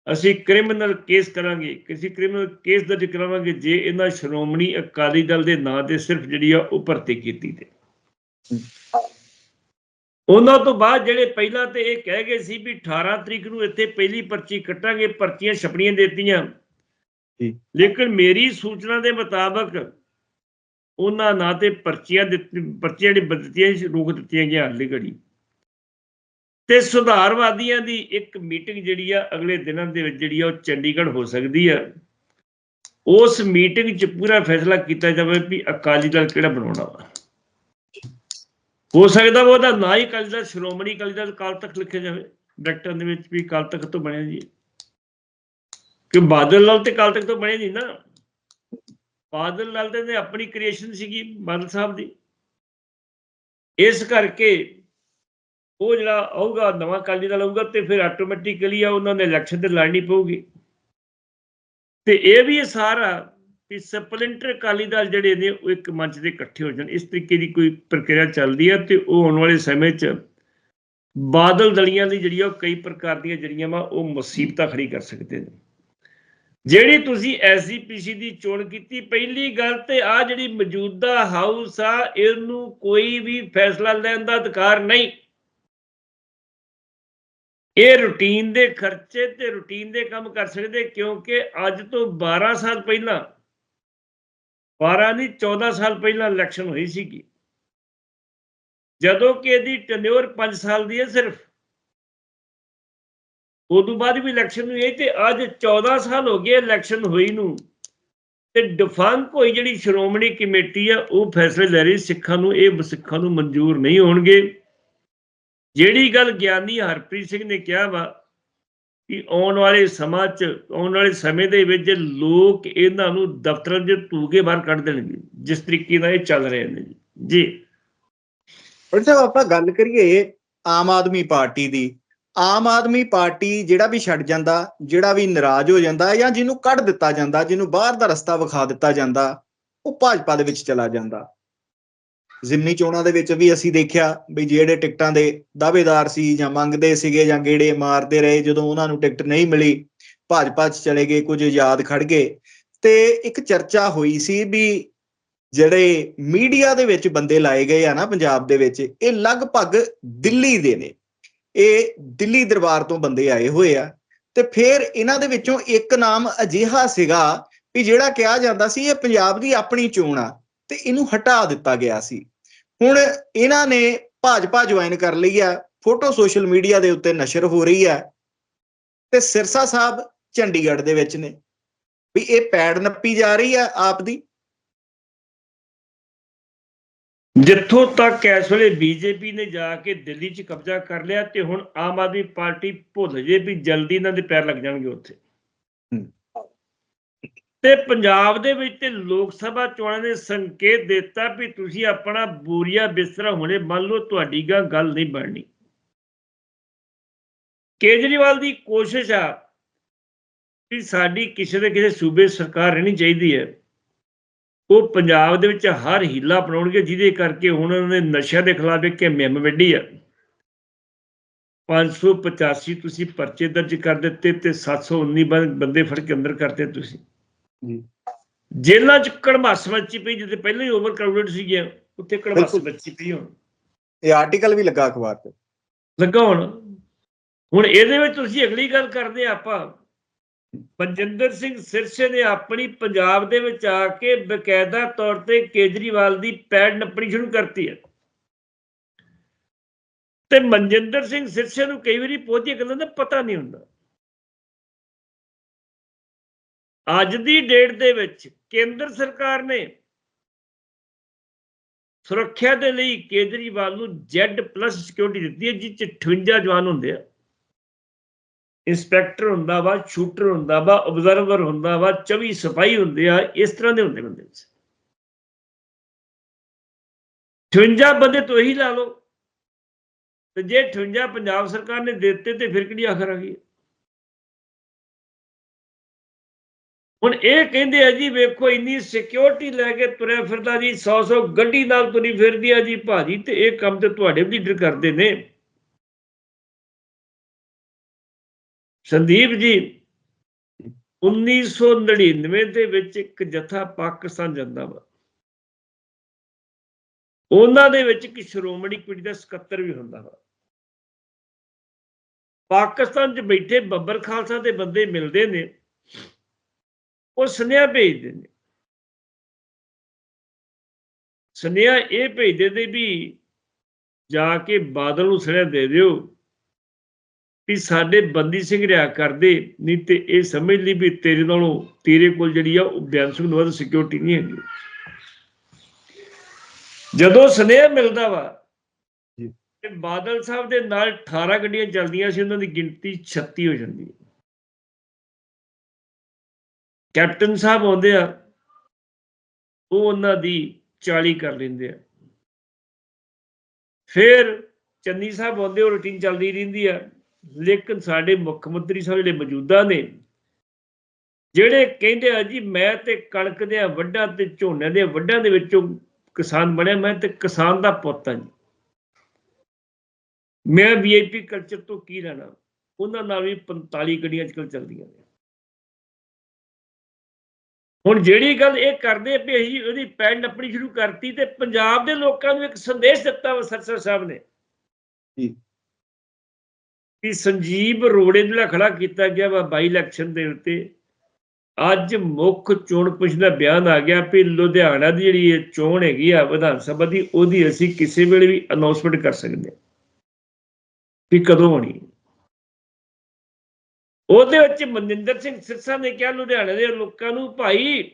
ਅਸੀਂ ਕ੍ਰਿਮੀਨਲ ਕੇਸ ਕਰਾਂਗੇ ਕਿਸੇ ਕ੍ਰਿਮੀਨਲ ਕੇਸ ਦਰਜ ਕਰਾਵਾਂਗੇ ਜੇ ਇਹਨਾਂ ਸ਼੍ਰੋਮਣੀ ਅਕਾਲੀ ਦਲ ਦੇ ਨਾਂ ਤੇ ਸਿਰਫ ਜਿਹੜੀ ਆ ਉਹ ਭਰਤੀ ਕੀਤੀ ਤੇ। ਉਹਨਾਂ ਤੋਂ ਬਾਅਦ ਜਿਹੜੇ ਪਹਿਲਾਂ ਤੇ ਇਹ ਕਹਿ ਗਏ ਸੀ ਵੀ 18 ਤਰੀਕ ਨੂੰ ਇੱਥੇ ਪਹਿਲੀ ਪਰਚੀ ਕੱਟਾਂਗੇ ਪਰਚੀਆਂ ਛਪਣੀਆਂ ਦੇਤੀਆਂ। ਜੀ। ਲੇਕਿਨ ਮੇਰੀ ਸੂਚਨਾ ਦੇ ਮੁਤਾਬਕ ਉਹਨਾਂ ਨਾਂ ਤੇ ਪਰਚੀਆਂ ਦਿੱਤੀ ਪਰਚੀਆਂ ਜਿਹੜੀ ਬਦਤੀਆਂ ਰੋਕ ਦਿੱਤੀਆਂ ਗਈਆਂ ਹਾਲੇ ਘੜੀ ਤੇ ਸੁਧਾਰਵਾਦੀਆਂ ਦੀ ਇੱਕ ਮੀਟਿੰਗ ਜਿਹੜੀ ਆ ਅਗਲੇ ਦਿਨਾਂ ਦੇ ਵਿੱਚ ਜਿਹੜੀ ਆ ਉਹ ਚੰਡੀਗੜ੍ਹ ਹੋ ਸਕਦੀ ਆ। ਉਸ ਮੀਟਿੰਗ 'ਚ ਪੂਰਾ ਫੈਸਲਾ ਕੀਤਾ ਜਾਵੇ ਵੀ ਅਕਾਲੀ ਦਲ ਕਿਹੜਾ ਬਣਾਉਣਾ ਵਾ। ਹੋ ਸਕਦਾ ਵਾ ਉਹਦਾ ਨਾਂ ਹੀ ਅਕਾਲੀ ਦਲ, ਸ਼੍ਰੋਮਣੀ ਅਕਾਲੀ ਦਲ ਕਾਲ ਤੱਕ ਲਿਖਿਆ ਜਾਵੇ ਡਾਇਰੈਕਟਰ ਦੇ ਵਿੱਚ ਵੀ ਕਾਲ ਤੱਕ ਤੋਂ ਬਣਿਆ ਜੀ। ਕਿ ਬਾਦਲ ਲਾਲ ਤੇ ਕਾਲ ਤੱਕ ਤੋਂ ਬਣੇ ਨਹੀਂ ਨਾ। ਬਾਦਲ ਲਾਲ ਦੇ ਆਪਣੀ ਕ੍ਰੀਏਸ਼ਨ ਸੀਗੀ ਬਾਦਲ ਸਾਹਿਬ ਦੀ। ਇਸ ਕਰਕੇ ਉਹ ਜਿਹੜਾ ਆਊਗਾ, ਨਵਾਂ ਅਕਾਲੀ ਦਲ ਆਊਗਾ ਤੇ ਫਿਰ ਆਟੋਮੈਟਿਕਲੀ ਆ ਉਹਨਾਂ ਨੇ ਇਲੈਕਸ਼ਨ ਤੇ ਲੜਨੀ ਪਊਗੀ। ਤੇ ਇਹ ਵੀ ਸਾਰਾ ਕਿ ਸਪਲਿੰਟਰ ਅਕਾਲੀ ਦਲ ਜਿਹੜੇ ਨੇ, ਉਹ ਇੱਕ ਮੰਚ ਦੇ ਇਕੱਠੇ ਹੋ ਜਾਣ। ਇਸ ਤਰੀਕੇ ਦੀ ਕੋਈ ਪ੍ਰਕਿਰਿਆ ਚੱਲਦੀ ਹੈ ਤੇ ਉਹ ਆਉਣ ਵਾਲੇ ਸਮੇਂ 'ਚ ਬਾਦਲ ਦਲੀਆਂ ਦੀ ਜਿਹੜੀ ਆ, ਉਹ ਕਈ ਪ੍ਰਕਾਰ ਦੀਆਂ ਜਿਹੜੀਆਂ ਵਾ, ਉਹ ਮੁਸੀਬਤਾਂ ਖੜੀ ਕਰ ਸਕਦੇ ਨੇ। ਜਿਹੜੀ ਤੁਸੀਂ ਐਸਜੀਪੀਸੀ ਦੀ ਚੋਣ ਕੀਤੀ, ਪਹਿਲੀ ਗੱਲ ਤੇ ਆ ਜਿਹੜੀ ਮੌਜੂਦਾ ਹਾਊਸ ਆ, ਇਹਨੂੰ ਕੋਈ ਵੀ ਫੈਸਲਾ ਲੈਣ ਦਾ ਅਧਿਕਾਰ ਨਹੀਂ। ਇਹ ਰੁਟੀਨ ਦੇ ਖਰਚੇ ਤੇ ਰੂਟੀਨ ਦੇ ਕੰਮ ਕਰ ਸਕਦੇ ਕਿਉਂਕਿ ਅੱਜ ਤੋਂ 12 ਸਾਲ ਪਹਿਲਾਂ 12 ਨਹੀਂ 14 ਸਾਲ ਪਹਿਲਾਂ ਇਲੈਕਸ਼ਨ ਹੋਈ ਸੀਗੀ। ਜਦੋਂ ਕਿ ਇਹਦੀ ਟੈਨਿਓਰ 5 ਸਾਲ ਦੀ ਹੈ ਸਿਰਫ। ਉਦੋਂ ਬਾਅਦ ਵੀ ਇਲੈਕਸ਼ਨ ਹੋਈ ਹੈ ਤੇ ਅੱਜ 14 ਸਾਲ ਹੋ ਗਏ ਇਲੈਕਸ਼ਨ ਹੋਈ ਨੂੰ। ਤੇ ਡਿਫੰਕ ਹੋਈ ਜਿਹੜੀ ਸ਼੍ਰੋਮਣੀ ਕਮੇਟੀ ਆ, ਉਹ ਫੈਸਲੇ ਲੈ ਰਹੀ, ਸਿੱਖਾਂ ਨੂੰ, ਇਹ ਸਿੱਖਾਂ ਨੂੰ ਮਨਜ਼ੂਰ ਨਹੀਂ ਹੋਣਗੇ। ਜਿਹੜੀ ਗੱਲ ਗਿਆਨੀ ਹਰਪ੍ਰੀਤ ਸਿੰਘ ਨੇ ਕਿਹਾ ਵਾ ਕਿ ਆਉਣ ਵਾਲੇ ਸਮਾਂ 'ਚ, ਆਉਣ ਵਾਲੇ ਸਮੇਂ ਦੇ ਵਿੱਚ ਲੋਕ ਇਹਨਾਂ ਨੂੰ ਦਫ਼ਤਰਾਂ 'ਚ ਧੂਗੇ ਬਾਹਰ ਕੱਢ ਦੇਣਗੇ, ਜਿਸ ਤਰੀਕੇ ਨਾਲ ਇਹ ਚੱਲ ਰਹੇ ਨੇ ਜੀ। ਜੀ। ਪਰ ਸਾਹਿਬ ਆਪਾਂ ਗੱਲ ਕਰੀਏ ਆਮ ਆਦਮੀ ਪਾਰਟੀ ਦੀ। ਆਮ ਆਦਮੀ ਪਾਰਟੀ ਜਿਹੜਾ ਵੀ ਛੱਡ ਜਾਂਦਾ, ਜਿਹੜਾ ਵੀ ਨਾਰਾਜ਼ ਹੋ ਜਾਂਦਾ ਜਾਂ ਜਿਹਨੂੰ ਕੱਢ ਦਿੱਤਾ ਜਾਂਦਾ, ਜਿਹਨੂੰ ਬਾਹਰ ਦਾ ਰਸਤਾ ਵਿਖਾ ਦਿੱਤਾ ਜਾਂਦਾ, ਉਹ ਭਾਜਪਾ ਦੇ ਵਿੱਚ ਚਲਾ ਜਾਂਦਾ। ਜ਼ਿਮਨੀ ਚੋਣਾਂ ਦੇ ਵਿੱਚ ਵੀ ਅਸੀਂ ਦੇਖਿਆ ਵੀ ਜਿਹੜੇ ਟਿਕਟਾਂ ਦੇ ਦਾਅਵੇਦਾਰ ਸੀ ਜਾਂ ਮੰਗਦੇ ਸੀਗੇ ਜਾਂ ਗੇੜੇ ਮਾਰਦੇ ਰਹੇ, ਜਦੋਂ ਉਹਨਾਂ ਨੂੰ ਟਿਕਟ ਨਹੀਂ ਮਿਲੀ, ਭਾਜਪਾ 'ਚ ਚਲੇ ਗਏ, ਕੁਝ ਯਾਦ ਖੜ ਗਏ। ਤੇ ਇੱਕ ਚਰਚਾ ਹੋਈ ਸੀ ਵੀ ਜਿਹੜੇ ਮੀਡੀਆ ਦੇ ਵਿੱਚ ਬੰਦੇ ਲਾਏ ਗਏ ਆ ਨਾ ਪੰਜਾਬ ਦੇ ਵਿੱਚ, ਇਹ ਲਗਭਗ ਦਿੱਲੀ ਦੇ ਨੇ। ਇਹ ਦਿੱਲੀ ਦਰਬਾਰ ਤੋਂ ਬੰਦੇ ਆਏ ਹੋਏ ਆ। ਤੇ ਫਿਰ ਇਹਨਾਂ ਦੇ ਵਿੱਚੋਂ ਇੱਕ ਨਾਮ ਅਜਿਹਾ ਸੀਗਾ ਵੀ ਜਿਹੜਾ ਕਿਹਾ ਜਾਂਦਾ ਸੀ, ਇਹ ਪੰਜਾਬ ਦੀ ਆਪਣੀ ਚੋਣ ਆ, ਤੇ ਇਹਨੂੰ ਹਟਾ ਦਿੱਤਾ ਗਿਆ ਸੀ। ਹੁਣ ਇਹਨਾਂ ਨੇ ਭਾਜਪਾ ਜੁਆਇਨ ਕਰ ਲਈ ਆ ਫੋਟੋ ਸੋਸ਼ਲ ਮੀਡੀਆ ਦੇ ਉੱਤੇ ਨਸ਼ਰ ਹੋ ਰਹੀ ਹੈ ਤੇ ਸਿਰਸਾ ਸਾਹਿਬ ਚੰਡੀਗੜ੍ਹ ਦੇ ਵਿੱਚ ਨੇ ਵੀ ਇਹ ਪੈੜ ਨੱਪੀ ਜਾ ਰਹੀ ਆ ਆਪ ਦੀ। ਜਿੱਥੋਂ ਤੱਕ ਇਸ ਵੇਲੇ ਬੀਜੇਪੀ ਨੇ ਜਾ ਕੇ ਦਿੱਲੀ 'ਚ ਕਬਜ਼ਾ ਕਰ ਲਿਆ ਤੇ ਹੁਣ ਆਮ ਆਦਮੀ ਪਾਰਟੀ ਭੁੱਲ ਜੇ ਵੀ ਜਲਦੀ ਇਹਨਾਂ ਦੇ ਪੈਰ ਲੱਗ ਜਾਣਗੇ ਉੱਥੇ। ਤੇ ਪੰਜਾਬ ਦੇ ਵਿੱਚ ਤੇ ਲੋਕ ਸਭਾ ਚੋਣਾਂ ਨੇ ਸੰਕੇਤ ਦਿੱਤਾ ਵੀ ਤੁਸੀਂ ਆਪਣਾ ਬੋਰੀਆ ਬਿਸਤਰਾ ਹੁਣੇ ਮੰਨ ਲਓ, ਤੁਹਾਡੀ ਗਾ ਗੱਲ ਨਹੀਂ ਬਣਨੀ। ਕੇਜਰੀਵਾਲ ਦੀ ਕੋਸ਼ਿਸ਼ ਆ ਕਿ ਸਾਡੀ ਕਿਸੇ ਦੇ ਕਿਸੇ ਸੂਬੇ ਸਰਕਾਰ ਰਹਿਣੀ ਚਾਹੀਦੀ ਹੈ। ਉਹ ਪੰਜਾਬ ਦੇ ਵਿੱਚ ਹਰ ਹੀਲਾ ਅਪਣਾਉਣਗੇ, ਜਿਹਦੇ ਕਰਕੇ ਹੁਣ ਉਹਨਾਂ ਨੇ ਨਸ਼ਿਆਂ ਦੇ ਖਿਲਾਫ ਇੱਕ ਮੁਹਿੰਮ ਵਿੱਢੀ ਆ। 585 ਤੁਸੀਂ ਪਰਚੇ ਦਰਜ ਕਰ ਦਿੱਤੇ ਤੇ 719 ਬੰ- ਬੰਦੇ ਫੜ ਕੇ ਅੰਦਰ ਕਰਤੇ ਤੁਸੀਂ। ਜੇਲ੍ਹਾਂ 'ਚ ਕੜਮਾਸ ਮੱਚੀ ਪਈ ਜਿੱਥੇ ਪਹਿਲਾਂ ਹੀ ਓਵਰ ਕਰਾਊਡਡ ਸੀਗੀਆਂ ਉੱਥੇ ਕੜਮਾਸ। ਮੱਚੀ ਪਈ ਹੁਣ। ਇਹ ਆਰਟੀਕਲ ਵੀ ਲੱਗਾ ਅਖਬਾਰ ਤੇ। ਲੱਗਾ ਹੁਣ। ਹੁਣ ਇਹਦੇ ਵਿੱਚ ਤੁਸੀਂ ਅਗਲੀ ਗੱਲ ਕਰਦੇ ਆਪਾਂ। ਮਨਜਿੰਦਰ ਸਿੰਘ ਸਿਰਸੇ ਨੇ ਆਪਣੀ ਪੰਜਾਬ ਦੇ ਵਿੱਚ ਆ ਕੇ ਬਕਾਇਦਾ ਤੌਰ ਤੇ ਕੇਜਰੀਵਾਲ ਦੀ ਪੈੜ ਨੱਪਣੀ ਸ਼ੁਰੂ ਕਰਤੀ ਹੈ। ਤੇ ਮਨਜਿੰਦਰ ਸਿੰਘ ਸਿਰਸੇ ਨੂੰ ਕਈ ਵਾਰੀ ਪਹੁੰਚੇ ਗੱਲਾਂ ਦਾ ਪਤਾ ਨਹੀਂ ਹੁੰਦਾ। ਅੱਜ ਦੀ ਡੇਟ ਦੇ ਵਿੱਚ ਕੇਂਦਰ ਸਰਕਾਰ ਨੇ ਸੁਰੱਖਿਆ ਦੇ ਲਈ ਕੇਜਰੀਵਾਲ ਨੂੰ Z+ ਸਿਕਿਉਰਿਟੀ ਦਿੱਤੀ ਹੈ, ਜਿਸ 'ਚ 58 ਜਵਾਨ ਹੁੰਦੇ ਆ। ਇੰਸਪੈਕਟਰ ਹੁੰਦਾ ਵਾ ਸ਼ੂਟਰ ਹੁੰਦਾ ਵਾ ਆਬਜ਼ਰਵਰ ਹੁੰਦਾ ਵਾ 24 ਸਿਪਾਹੀ ਹੁੰਦੇ ਆ, ਇਸ ਤਰ੍ਹਾਂ ਦੇ ਹੁੰਦੇ ਬੰਦੇ ਵਿੱਚ। 58 ਬੰਦੇ ਤੋਂ ਹੀ ਲਾ ਲਓ। ਤੇ ਜੇ 58 ਪੰਜਾਬ ਸਰਕਾਰ ਨੇ ਦੇ ਦਿੱਤੇ, ਤੇ ਫਿਰ ਕਿਹੜੀ ਆਖਰ ਆ ਗਈ? ਹੁਣ ਇਹ ਕਹਿੰਦੇ ਆ ਜੀ, ਵੇਖੋ ਇੰਨੀ ਸਿਕਿਉਰਿਟੀ ਲੈ ਕੇ ਤੁਰਿਆ ਫਿਰਦਾ ਜੀ 100 100 ਗੱਡੀ ਨਾਲ ਤੁਰੀ ਫਿਰਦੀ ਆ ਜੀ ਭਾਜੀ, ਤੇ ਇਹ ਕੰਮ ਤੇ ਤੁਹਾਡੇ ਵੀ ਲੀਡਰ ਕਰਦੇ ਨੇ। ਸੰਦੀਪ ਜੀ 1999 ਦੇ ਵਿੱਚ ਇੱਕ ਜਥਾ ਪਾਕਿਸਤਾਨ ਜਾਂਦਾ ਵਾ। ਉਹਨਾਂ ਦੇ ਵਿੱਚ ਇੱਕ ਸ਼੍ਰੋਮਣੀ ਕਮੇਟੀ ਦਾ ਸਕੱਤਰ ਵੀ ਹੁੰਦਾ ਵਾ। ਪਾਕਿਸਤਾਨ 'ਚ ਬੈਠੇ ਬੱਬਰ ਖਾਲਸਾ ਦੇ ਬੰਦੇ ਮਿਲਦੇ ਨੇ। ਉਹ ਸੁਨੇਹਾ ਭੇਜਦੇ ਨੇ ਸੁਨੇਹਾ ਇਹ ਭੇਜਦੇ ਨੇ ਵੀ ਜਾ ਕੇ ਬਾਦਲ ਨੂੰ ਸੁਨੇਹਾ ਦੇ ਦਿਓ ਵੀ ਸਾਡੇ ਬੰਦੀ ਸਿੰਘ ਰਿਆ ਕਰਦੇ ਨਹੀਂ ਤੇ ਇਹ ਸਮਝ ਲਈ ਵੀ ਤੇਰੇ ਨਾਲੋਂ ਤੇਰੇ ਕੋਲ ਜਿਹੜੀ ਆ ਉਹ ਬਿਆਨ ਸਿੰਘ ਨੂੰ ਵੱਧ ਸਿਕਿਉਰਿਟੀ ਨਹੀਂ ਹੈਗੀ। ਜਦੋਂ ਸੁਨੇਹਾ ਮਿਲਦਾ ਵਾ ਤੇ ਬਾਦਲ ਸਾਹਿਬ ਦੇ ਨਾਲ 18 ਗੱਡੀਆਂ ਚੱਲਦੀਆਂ ਸੀ ਉਹਨਾਂ ਦੀ ਗਿਣਤੀ 36 ਹੋ ਜਾਂਦੀ ਹੈ। ਕੈਪਟਨ ਸਾਹਿਬ ਆਉਂਦੇ ਆ, ਉਹ ਉਹਨਾਂ ਦੀ 40 ਕਰ ਲੈਂਦੇ ਆ। ਫਿਰ ਚੰਨੀ ਸਾਹਿਬ ਆਉਂਦੇ, ਉਹ ਰੁਟੀਨ ਚੱਲਦੀ ਰਹਿੰਦੀ ਆ। ਲੇਕਿਨ ਸਾਡੇ ਮੁੱਖ ਮੰਤਰੀ ਸਾਹਿਬ ਜਿਹੜੇ ਮੌਜੂਦਾ ਨੇ, ਜਿਹੜੇ ਕਹਿੰਦੇ ਆ ਜੀ, ਮੈਂ ਤੇ ਕਣਕ ਦੇ ਵੱਡਾ ਤੇ ਝੋਨੇ ਦੇ ਵੱਡਾਂ ਦੇ ਵਿੱਚੋਂ ਕਿਸਾਨ ਬਣਿਆ, ਮੈਂ ਤੇ ਕਿਸਾਨ ਦਾ ਪੁੱਤ ਹਾਂ ਜੀ। ਮੈਂ ਵੀਆਈਪੀ ਕਲਚਰ ਤੋਂ ਕੀ ਲੈਣਾ? ਉਹਨਾਂ ਨਾਲ ਵੀ 45 ਗੱਡੀਆਂ ਅੱਜਕੱਲ ਚੱਲਦੀਆਂ ਨੇ। ਹੁਣ ਜਿਹੜੀ ਗੱਲ ਇਹ ਕਰਦੇ ਵੀ ਅਸੀਂ ਉਹਦੀ ਪੈੜ ਨੱਪਣੀ ਸ਼ੁਰੂ ਕਰਤੀ ਤੇ ਪੰਜਾਬ ਦੇ ਲੋਕਾਂ ਨੂੰ ਇੱਕ ਸੰਦੇਸ਼ ਦਿੱਤਾ ਵਾ ਸਰਸਰ ਸਾਹਿਬ ਨੇ ਜੀ। ਵੀ ਸੰਜੀਵ ਰੋੜੇ ਨੂੰ ਜਿਹੜਾ ਖੜਾ ਕੀਤਾ ਗਿਆ ਵਾ ਬਾਈ ਇਲੈਕਸ਼ਨ ਦੇ ਉੱਤੇ ਅੱਜ ਮੁੱਖ ਚੋਣ ਪੁੱਛ ਦਾ ਬਿਆਨ ਆ ਗਿਆ ਵੀ ਲੁਧਿਆਣਾ ਦੀ ਜਿਹੜੀ ਇਹ ਚੋਣ ਹੈਗੀ ਆ ਵਿਧਾਨ ਸਭਾ ਦੀ ਉਹਦੀ ਅਸੀਂ ਕਿਸੇ ਵੇਲੇ ਵੀ ਅਨਾਉਂਸਮੈਂਟ ਕਰ ਸਕਦੇ ਹਾਂ ਵੀ ਕਦੋਂ ਹੋਣੀ ਹੈ। ਉਹਦੇ ਵਿੱਚ ਮਨਿੰਦਰ ਸਿੰਘ ਸਿਰਸਾ ਨੇ ਕਿਹਾ, ਲੁਧਿਆਣੇ ਦੇ ਲੋਕਾਂ ਨੂੰ ਭਾਈ,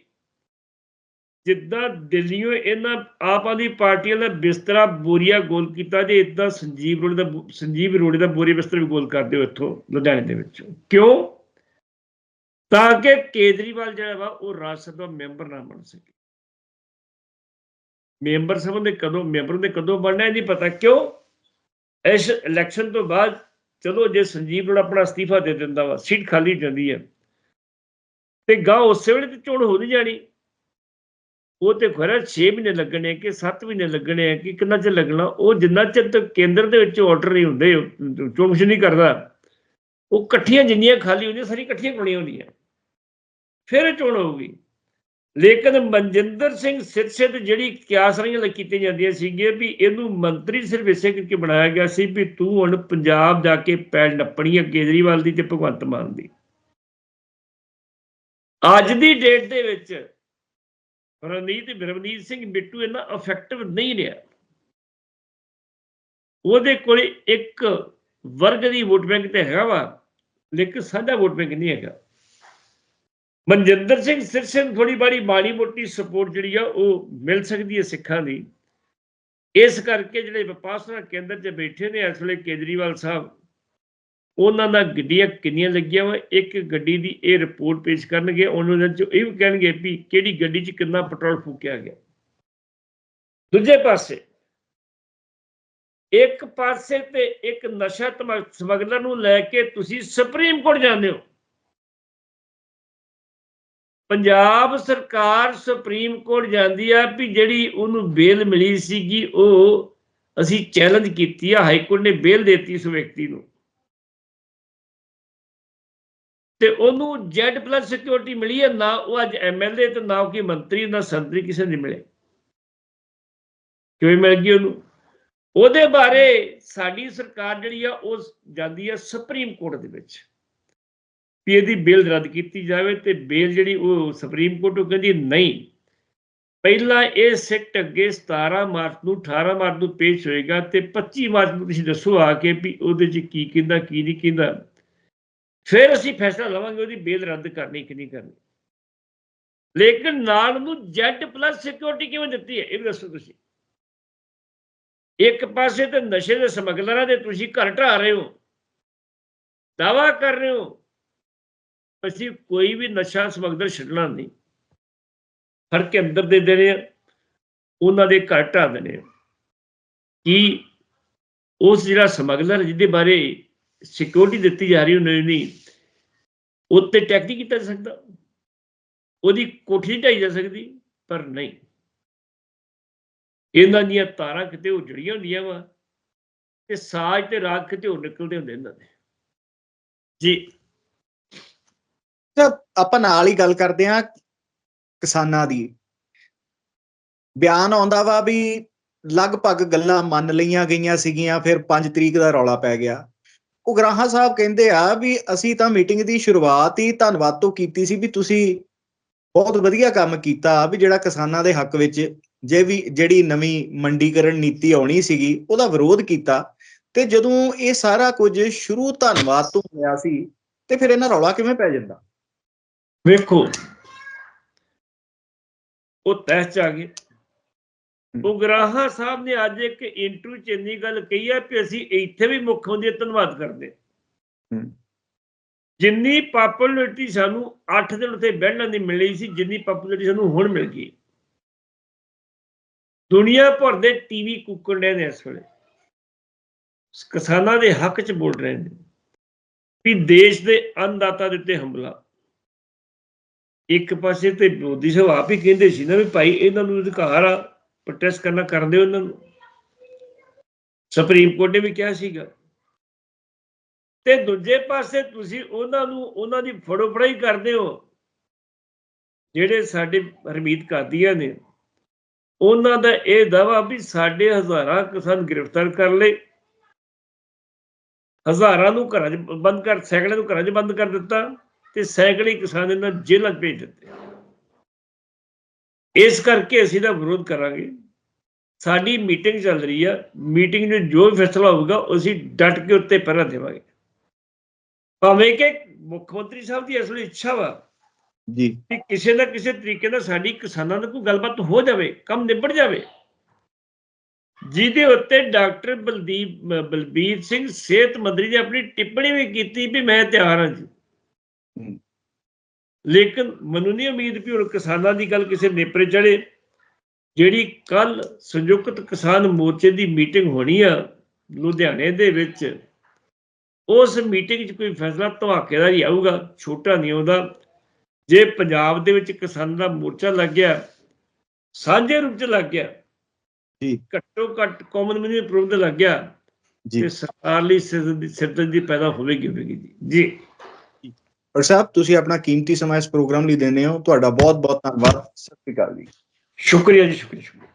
ਜਿੱਦਾਂ ਦਿੱਲੀੋਂ ਇਹਨਾਂ ਆਪ ਆਦਮੀ ਪਾਰਟੀਆਂ ਦਾ ਬਿਸਤਰਾ ਬੋਰੀਆ ਗੋਲ ਕੀਤਾ ਜੇ ਇਦਾਂ ਸੰਜੀਵ ਰੋੜੇ ਦਾ ਬੋ- ਸੰਜੀਵ ਰੋੜੇ ਦਾ ਬੋਰੀ ਬਿਸਤਰਾ ਵੀ ਗੋਲ ਕਰ ਦਿਓ ਇੱਥੋਂ, ਲੁਧਿਆਣੇ ਦੇ ਵਿੱਚ। ਕਿਉਂ? ਤਾਂ ਕਿ ਕੇਜਰੀਵਾਲ ਜਿਹੜਾ ਵਾ, ਉਹ ਰਾਜ ਸਭਾ ਮੈਂਬਰ ਨਾ ਬਣ ਸਕੇ। ਮੈਂਬਰ ਸਭਾ ਦੇ ਕਦੋਂ, ਮੈਂਬਰ ਦੇ ਕਦੋਂ ਬਣਨਾ, ਇਹ ਨਹੀਂ ਪਤਾ। ਕਿਉਂ? ਇਸ ਇਲੈਕਸ਼ਨ ਤੋਂ ਬਾਅਦ ਚਲੋ ਜੇ ਸੰਜੀਵ ਰੋੜਾ ਆਪਣਾ ਅਸਤੀਫਾ ਦੇ ਦਿੰਦਾ ਵਾ, ਸੀਟ ਖਾਲੀ ਹੋ ਜਾਂਦੀ ਹੈ। ਤੇ ਗਾਂ ਉਸੇ ਵੇਲੇ ਤੇ ਚੋਣ ਹੋ ਨਹੀਂ ਜਾਣੀ। ਉਹ ਤੇ ਖਰਾ 6 ਮਹੀਨੇ ਲੱਗਣੇ ਕਿ 7 ਮਹੀਨੇ ਲੱਗਣੇ ਆ ਕਿ ਕਿੰਨਾ ਚਿਰ ਲੱਗਣਾ। ਉਹ ਜਿੰਨਾ ਚਿਰ ਤੱਕ ਕੇਂਦਰ ਦੇ ਵਿੱਚ ਆਰਡਰ ਨਹੀਂ ਹੁੰਦੇ, ਚੋਣ ਕਮਿਸ਼ਨ ਨਹੀਂ ਕਰਦਾ। ਉਹ ਇਕੱਠੀਆਂ ਜਿੰਨੀਆਂ ਖਾਲੀ ਹੁੰਦੀਆਂ ਸਾਰੀ ਇਕੱਠੀਆਂ ਕਰਾਉਣੀਆਂ ਹੁੰਦੀਆਂ। ਫਿਰ ਚੋਣ ਹੋਊਗੀ। ਲੇਕਿਨ ਮਨਜਿੰਦਰ ਸਿੰਘ ਸਿਰਸੇ ਤੇ ਜਿਹੜੀ ਕਿਆਸਰੀਆਂ ਲਈ ਕੀਤੀਆਂ ਜਾਂਦੀਆਂ ਸੀਗੀਆਂ ਵੀ ਇਹਨੂੰ ਮੰਤਰੀ ਸਿਰਫ ਇਸੇ ਕਰਕੇ ਬਣਾਇਆ ਗਿਆ ਸੀ ਵੀ ਤੂੰ ਹੁਣ ਪੰਜਾਬ ਜਾ ਕੇ ਪੈੜ ਨੱਪਣੀ ਹੈ ਕੇਜਰੀਵਾਲ ਦੀ ਤੇ ਭਗਵੰਤ ਮਾਨ ਦੀ। ਅੱਜ ਦੀ ਡੇਟ ਦੇ ਵਿੱਚ ਰਣਜੀਤ ਰਵਨੀਤ ਸਿੰਘ ਬਿੱਟੂ ਇੰਨਾ ਇਫੈਕਟਿਵ ਨਹੀਂ ਰਿਹਾ। ਉਹਦੇ ਕੋਲ ਇੱਕ ਵਰਗ ਦੀ ਵੋਟ ਬੈਂਕ ਤੇ ਹੈਗਾ ਵਾ, ਲੇਕਿਨ ਸਾਡਾ ਵੋਟ ਬੈਂਕ ਨਹੀਂ ਹੈਗਾ। ਮਨਜਿੰਦਰ ਸਿੰਘ ਸਿਰਸੇ ਨੂੰ ਥੋੜੀ ਬਾਰੀ ਮਾੜੀ ਮੋਟੀ ਸਪੋਰਟ ਜਿਹੜੀ ਆ ਉਹ ਮਿਲ ਸਕਦੀ ਹੈ ਸਿੱਖਾਂ ਦੀ ਇਸ ਕਰਕੇ ਜਿਹੜੇ ਵਿਪਾਸਨਾ ਕੇਂਦਰ 'ਚ ਬੈਠੇ ਨੇ, ਇਸ ਵੇਲੇ ਕੇਜਰੀਵਾਲ ਸਾਹਿਬ, ਉਹਨਾਂ ਦਾ ਗੱਡੀਆਂ ਕਿੰਨੀਆਂ ਲੱਗੀਆਂ ਵਾ? ਇੱਕ ਗੱਡੀ ਦੀ ਇਹ ਰਿਪੋਰਟ ਪੇਸ਼ ਕਰਨਗੇ, ਉਹਨਾਂ ਦੇ ਚ ਇਹ ਵੀ ਕਹਿਣਗੇ ਵੀ ਕਿਹੜੀ ਗੱਡੀ 'ਚ ਕਿੰਨਾ ਪੈਟਰੋਲ ਫੂਕਿਆ ਗਿਆ। ਦੂਜੇ ਪਾਸੇ, ਇੱਕ ਪਾਸੇ ਤੇ ਇੱਕ ਨਸ਼ਾ ਤਮ- ਸਮਗਲਰ ਨੂੰ ਲੈ ਕੇ ਤੁਸੀਂ ਸੁਪਰੀਮ ਕੋਰਟ ਜਾਂਦੇ ਹੋ। ਪੰਜਾਬ ਸਰਕਾਰ ਸੁਪਰੀਮ ਕੋਰਟ ਜਾਂਦੀ ਆ ਵੀ ਜਿਹੜੀ ਉਹਨੂੰ ਬੇਲ ਮਿਲੀ ਸੀਗੀ, ਉਹ ਅਸੀਂ ਚੈਲੰਜ ਕੀਤੀ ਆ, ਹਾਈ ਕੋਰਟ ਨੇ ਬੇਲ ਦਿੱਤੀ ਉਸ ਵਿਅਕਤੀ ਨੂੰ। ਤੇ ਉਹਨੂੰ ਜ਼ੈਡ ਪਲੱਸ ਸਿਕਿਉਰਿਟੀ ਮਿਲੀ ਹੈ ਨਾ ਉਹ ਅੱਜ ਐਮਐਲਏ ਤੇ ਨਾ ਕੋਈ ਮੰਤਰੀ, ਨਾ ਸੰਤਰੀ ਕਿਸੇ ਨੂੰ ਮਿਲੇ। ਕਿਵੇਂ ਮਿਲ ਗਈ ਉਹਨੂੰ? ਉਹਦੇ ਬਾਰੇ ਸਾਡੀ ਸਰਕਾਰ ਜਿਹੜੀ ਆ, ਉਹ ਜਾਂਦੀ ਆ ਸੁਪਰੀਮ ਕੋਰਟ ਦੇ ਵਿੱਚ। ਵੀ ਇਹਦੀ ਬਿੱਲ ਰੱਦ ਕੀਤੀ ਜਾਵੇ ਤੇ ਬੇਲ ਜਿਹੜੀ ਉਹ ਸੁਪਰੀਮ ਕੋਰਟ ਉਹ ਕਹਿੰਦੀ ਨਹੀਂ। ਪਹਿਲਾਂ ਇਹ ਸਿੱਟ ਅੱਗੇ 17 ਮਾਰਚ ਨੂੰ 18 ਮਾਰਚ ਨੂੰ ਪੇਸ਼ ਹੋਏਗਾ ਤੇ 25 ਮਾਰਚ ਨੂੰ ਤੁਸੀਂ ਦੱਸੋ ਆ ਕੇ ਵੀ ਉਹਦੇ 'ਚ ਕੀ ਕਹਿੰਦਾ, ਕੀ ਨਹੀਂ ਕਹਿੰਦਾ। ਫਿਰ ਅਸੀਂ ਫੈਸਲਾ ਲਵਾਂਗੇ ਉਹਦੀ ਬੇਲ ਰੱਦ ਕਰਨੀ ਕਿ ਨਹੀਂ ਕਰਨੀ। ਲੇਕਿਨ ਨਾਲ ਨੂੰ ਜੈਡ ਪਲੱਸ ਸਿਕਿਉਰਿਟੀ ਕਿਵੇਂ ਦਿੱਤੀ ਹੈ, ਇਹ ਵੀ ਦੱਸੋ ਤੁਸੀਂ। ਇੱਕ ਪਾਸੇ ਤੇ ਨਸ਼ੇ ਦੇ ਸਮਗਲਰਾਂ ਦੇ ਤੁਸੀਂ ਘਰ ਢਾ ਰਹੇ ਹੋ। ਦਾਵਾ ਕਰ ਰਹੇ ਹੋ। ਅਸੀਂ ਕੋਈ ਵੀ ਨਸ਼ਾ ਸਮਗਲਰ ਛੱਡਣਾ ਨਹੀਂ। ਫੜ ਕੇ ਅੰਦਰ ਦੇ ਦੇਣੇ ਆ, ਉਹਨਾਂ ਦੇ ਘਰ ਢਾ ਦੇਣੇ ਆ। ਕਿ ਉਸ ਜਿਹੜਾ ਸਮਗਲਰ ਜਿਹਦੇ ਬਾਰੇ ਸਿਕਿਉਰਿਟੀ ਦਿੱਤੀ ਜਾ ਰਹੀ ਉਹਨੇ ਨਹੀਂ ਉੱਤੇ ਟੈਕ ਨਹੀਂ ਕੀਤਾ ਜਾ ਸਕਦਾ। ਉਹਦੀ ਕੋਠੀ ਨਹੀਂ ਢਾਈ ਜਾ ਸਕਦੀ, ਪਰ ਨਹੀਂ। ਇਹਨਾਂ ਦੀਆਂ ਤਾਰਾਂ ਕਿਤੇ ਉਜੜੀਆਂ ਹੁੰਦੀਆਂ ਵਾ, ਤੇ ਸਾਜ ਤੇ ਰਾਗ ਕਿਤੇ ਹੋਰ ਨਿਕਲਦੇ ਹੁੰਦੇ ਇਹਨਾਂ ਦੇ। ਜੀ ਆਪਾਂ ਨਾਲ ਹੀ ਗੱਲ ਕਰਦੇ ਹਾਂ ਕਿਸਾਨਾਂ ਦੀ। ਬਿਆਨ ਆਉਂਦਾ ਵਾ ਵੀ ਲਗਭਗ ਗੱਲਾਂ ਮੰਨ ਲਈਆਂ ਗਈਆਂ ਸੀਗੀਆਂ, ਫਿਰ 5 ਤਰੀਕ ਦਾ ਰੌਲਾ ਪੈ ਗਿਆ। ਉਹ ਉਗਰਾਹਾ ਸਾਹਿਬ ਕਹਿੰਦੇ ਆ ਵੀ ਅਸੀਂ ਤਾਂ ਮੀਟਿੰਗ ਦੀ ਸ਼ੁਰੂਆਤ ਹੀ ਧੰਨਵਾਦ ਤੋਂ ਕੀਤੀ ਸੀ ਵੀ ਤੁਸੀਂ ਬਹੁਤ ਵਧੀਆ ਕੰਮ ਕੀਤਾ ਵੀ ਜਿਹੜਾ ਕਿਸਾਨਾਂ ਦੇ ਹੱਕ ਵਿੱਚ ਜੇ ਵੀ ਜਿਹੜੀ ਨਵੀਂ ਮੰਡੀਕਰਨ ਨੀਤੀ ਆਉਣੀ ਸੀਗੀ, ਉਹਦਾ ਵਿਰੋਧ ਕੀਤਾ। ਤੇ ਜਦੋਂ ਇਹ ਸਾਰਾ ਕੁਝ ਸ਼ੁਰੂ ਧੰਨਵਾਦ ਤੋਂ ਹੋਇਆ ਸੀ, ਤੇ ਫਿਰ ਇਹਨਾਂ ਰੌਲਾ ਕਿਵੇਂ ਪੈ ਜਾਂਦਾ? ਵੇਖੋ। ਉਹ ਤਹਿ ਚ ਆ ਗਏ। ਉਗਰਾਹਾ ਸਾਹਿਬ ਨੇ ਅੱਜ ਇੱਕ ਇੰਟਰਵਿਊ ਚ ਇੰਨੀ ਗੱਲ ਕਹੀ ਹੈ ਕਿ ਅਸੀਂ ਇੱਥੇ ਵੀ ਮੁੱਖ ਮੰਤਰੀ ਦਾ ਧੰਨਵਾਦ ਕਰਦੇ। ਜਿੰਨੀ ਪਪੂਲੈਰਿਟੀ ਸਾਨੂੰ 8 ਦਿਨ ਉੱਤੇ ਬੈਠਣ ਦੀ ਮਿਲੀ ਸੀ ਜਿੰਨੀ ਪਪੂਲੈਰਿਟੀ ਸਾਨੂੰ ਹੁਣ ਮਿਲ ਗਈ। ਦੁਨੀਆ ਭਰ ਦੇ ਟੀਵੀ ਕੁੱਕੜ ਨੇ ਇਸ ਵੇਲੇ। ਕਿਸਾਨਾਂ ਦੇ ਹੱਕ 'ਚ ਬੋਲ ਰਹੇ ਨੇ। ਵੀ ਦੇਸ਼ ਦੇ ਅੰਨਦਾਤਾ ਦੇ ਉੱਤੇ ਹਮਲਾ। ਇੱਕ ਪਾਸੇ ਤੇ ਮੋਦੀ ਸਾਹਿਬ ਆਪ ਹੀ ਕਹਿੰਦੇ ਸੀ ਨਾ ਵੀ ਭਾਈ ਇਹਨਾਂ ਨੂੰ ਅਧਿਕਾਰ ਆ ਪ੍ਰੋਟੈਸਟ ਕਰਨਾ ਕਰਦੇ ਦਿਓ ਇਹਨਾਂ ਨੂੰ। ਸੁਪਰੀਮ ਕੋਰਟ ਨੇ ਵੀ ਕਿਹਾ ਸੀਗਾ। ਤੇ ਦੂਜੇ ਪਾਸੇ ਤੁਸੀਂ ਉਹਨਾਂ ਨੂੰ, ਉਹਨਾਂ ਦੀ ਫੜੋ ਫੜਾਈ ਕਰਦੇ ਹੋ। ਜਿਹੜੇ ਸਾਡੇ ਹਰਮੀਤ ਕਾਦੀਆਂ ਨੇ, ਉਹਨਾਂ ਦਾ ਇਹ ਦਾਵਾ ਵੀ ਸਾਡੇ ਹਜ਼ਾਰਾਂ ਕਿਸਾਨ ਗ੍ਰਿਫਤਾਰ ਕਰ ਲਏ। ਹਜ਼ਾਰਾਂ ਨੂੰ ਘਰਾਂ 'ਚ ਬੰਦ ਕਰ ਸੈਂਕੜੇ ਨੂੰ ਘਰਾਂ 'ਚ ਬੰਦ ਕਰ ਦਿੱਤਾ। ਤੇ ਸੈਂਕੜੇ ਕਿਸਾਨ ਇਹਨਾਂ ਜੇਲ੍ਹਾਂ 'ਚ ਭੇਜ ਦਿੱਤੇ ਇਸ ਕਰਕੇ ਅਸੀਂ ਦਾ ਵਿਰੋਧ ਕਰਾਂਗੇ। ਸਾਡੀ ਮੀਟਿੰਗ ਚੱਲ ਰਹੀ ਆ। ਮੀਟਿੰਗ 'ਚ ਜੋ ਵੀ ਫੈਸਲਾ ਹੋਊਗਾ ਅਸੀਂ ਡਟ ਕੇ ਉੱਤੇ ਪਹਿਰਾ ਦੇਵਾਂਗੇ। ਭਾਵੇਂ ਕਿ ਮੁੱਖ ਮੰਤਰੀ ਸਾਹਿਬ ਦੀ ਅਸਲੀ ਇੱਛਾ ਵਾ ਜੀ। ਕਿ ਕਿਸੇ ਨਾ ਕਿਸੇ ਤਰੀਕੇ ਨਾਲ ਸਾਡੀ ਕਿਸਾਨਾਂ ਨਾਲ ਕੋਈ ਗੱਲਬਾਤ ਹੋ ਜਾਵੇ ਕੰਮ ਨਿਬੜ ਜਾਵੇ। ਜਿਹਦੇ ਉੱਤੇ ਡਾਕਟਰ ਬਲਦੀਪ ਬਲਬੀਰ ਸਿੰਘ ਸਿਹਤ ਮੰਤਰੀ ਨੇ ਆਪਣੀ ਟਿੱਪਣੀ ਵੀ ਕੀਤੀ ਵੀ ਮੈਂ ਤਿਆਰ ਹਾਂ ਜੀ। ਲੇਕਿਨ ਮੈਨੂੰ ਨਹੀਂ ਉਮੀਦ ਵੀ ਹੁਣ ਕਿਸਾਨਾਂ ਦੀ ਗੱਲ ਕਿਸੇ ਨੇਪਰੇ ਚੜੇ ਜਿਹੜੀ ਕੱਲ ਸੰਯੁਕਤ ਕਿਸਾਨ ਮੋਰਚੇ ਦੀ ਮੀਟਿੰਗ ਹੋਣੀ ਆ ਲੁਧਿਆਣੇ ਦੇ ਵਿੱਚ ਉਸ ਮੀਟਿੰਗ 'ਚ ਕੋਈ ਫੈਸਲਾ ਧਮਾਕੇਦਾਰ ਹੀ ਆਊਗਾ ਛੋਟਾ ਨਹੀਂ ਆਉਂਦਾ ਜੇ ਪੰਜਾਬ ਦੇ ਵਿੱਚ ਕਿਸਾਨ ਦਾ ਮੋਰਚਾ ਲੱਗ ਗਿਆ ਸਾਂਝੇ ਰੂਪ 'ਚ ਲੱਗ ਗਿਆ ਜੀ। ਘੱਟੋ ਘੱਟ ਕਾਮਨ ਮਿਨੀਮਮ ਅਪਰੂਵ ਲੱਗ ਗਿਆ ਜੀ। ਤੇ ਸਰਕਾਰ ਲਈ ਸਿਰਦਰਦੀ ਸਿਰਦਰਦੀ ਪੈਦਾ ਹੋਵੇਗੀ ਹੋਵੇਗੀ ਜੀ। ਜੀ ਸਾਹਿਬ ਤੁਸੀਂ ਆਪਣਾ ਕੀਮਤੀ ਸਮਾਂ ਇਸ ਪ੍ਰੋਗਰਾਮ ਲਈ ਦਿੰਦੇ ਹੋ। ਤੁਹਾਡਾ ਬਹੁਤ ਬਹੁਤ ਧੰਨਵਾਦ। ਸਤਿ ਸ਼੍ਰੀ ਅਕਾਲ ਜੀ। ਸ਼ੁਕਰੀਆ ਜੀ, ਸ਼ੁਕਰੀਆ ਸ਼ੁਕਰੀਆ।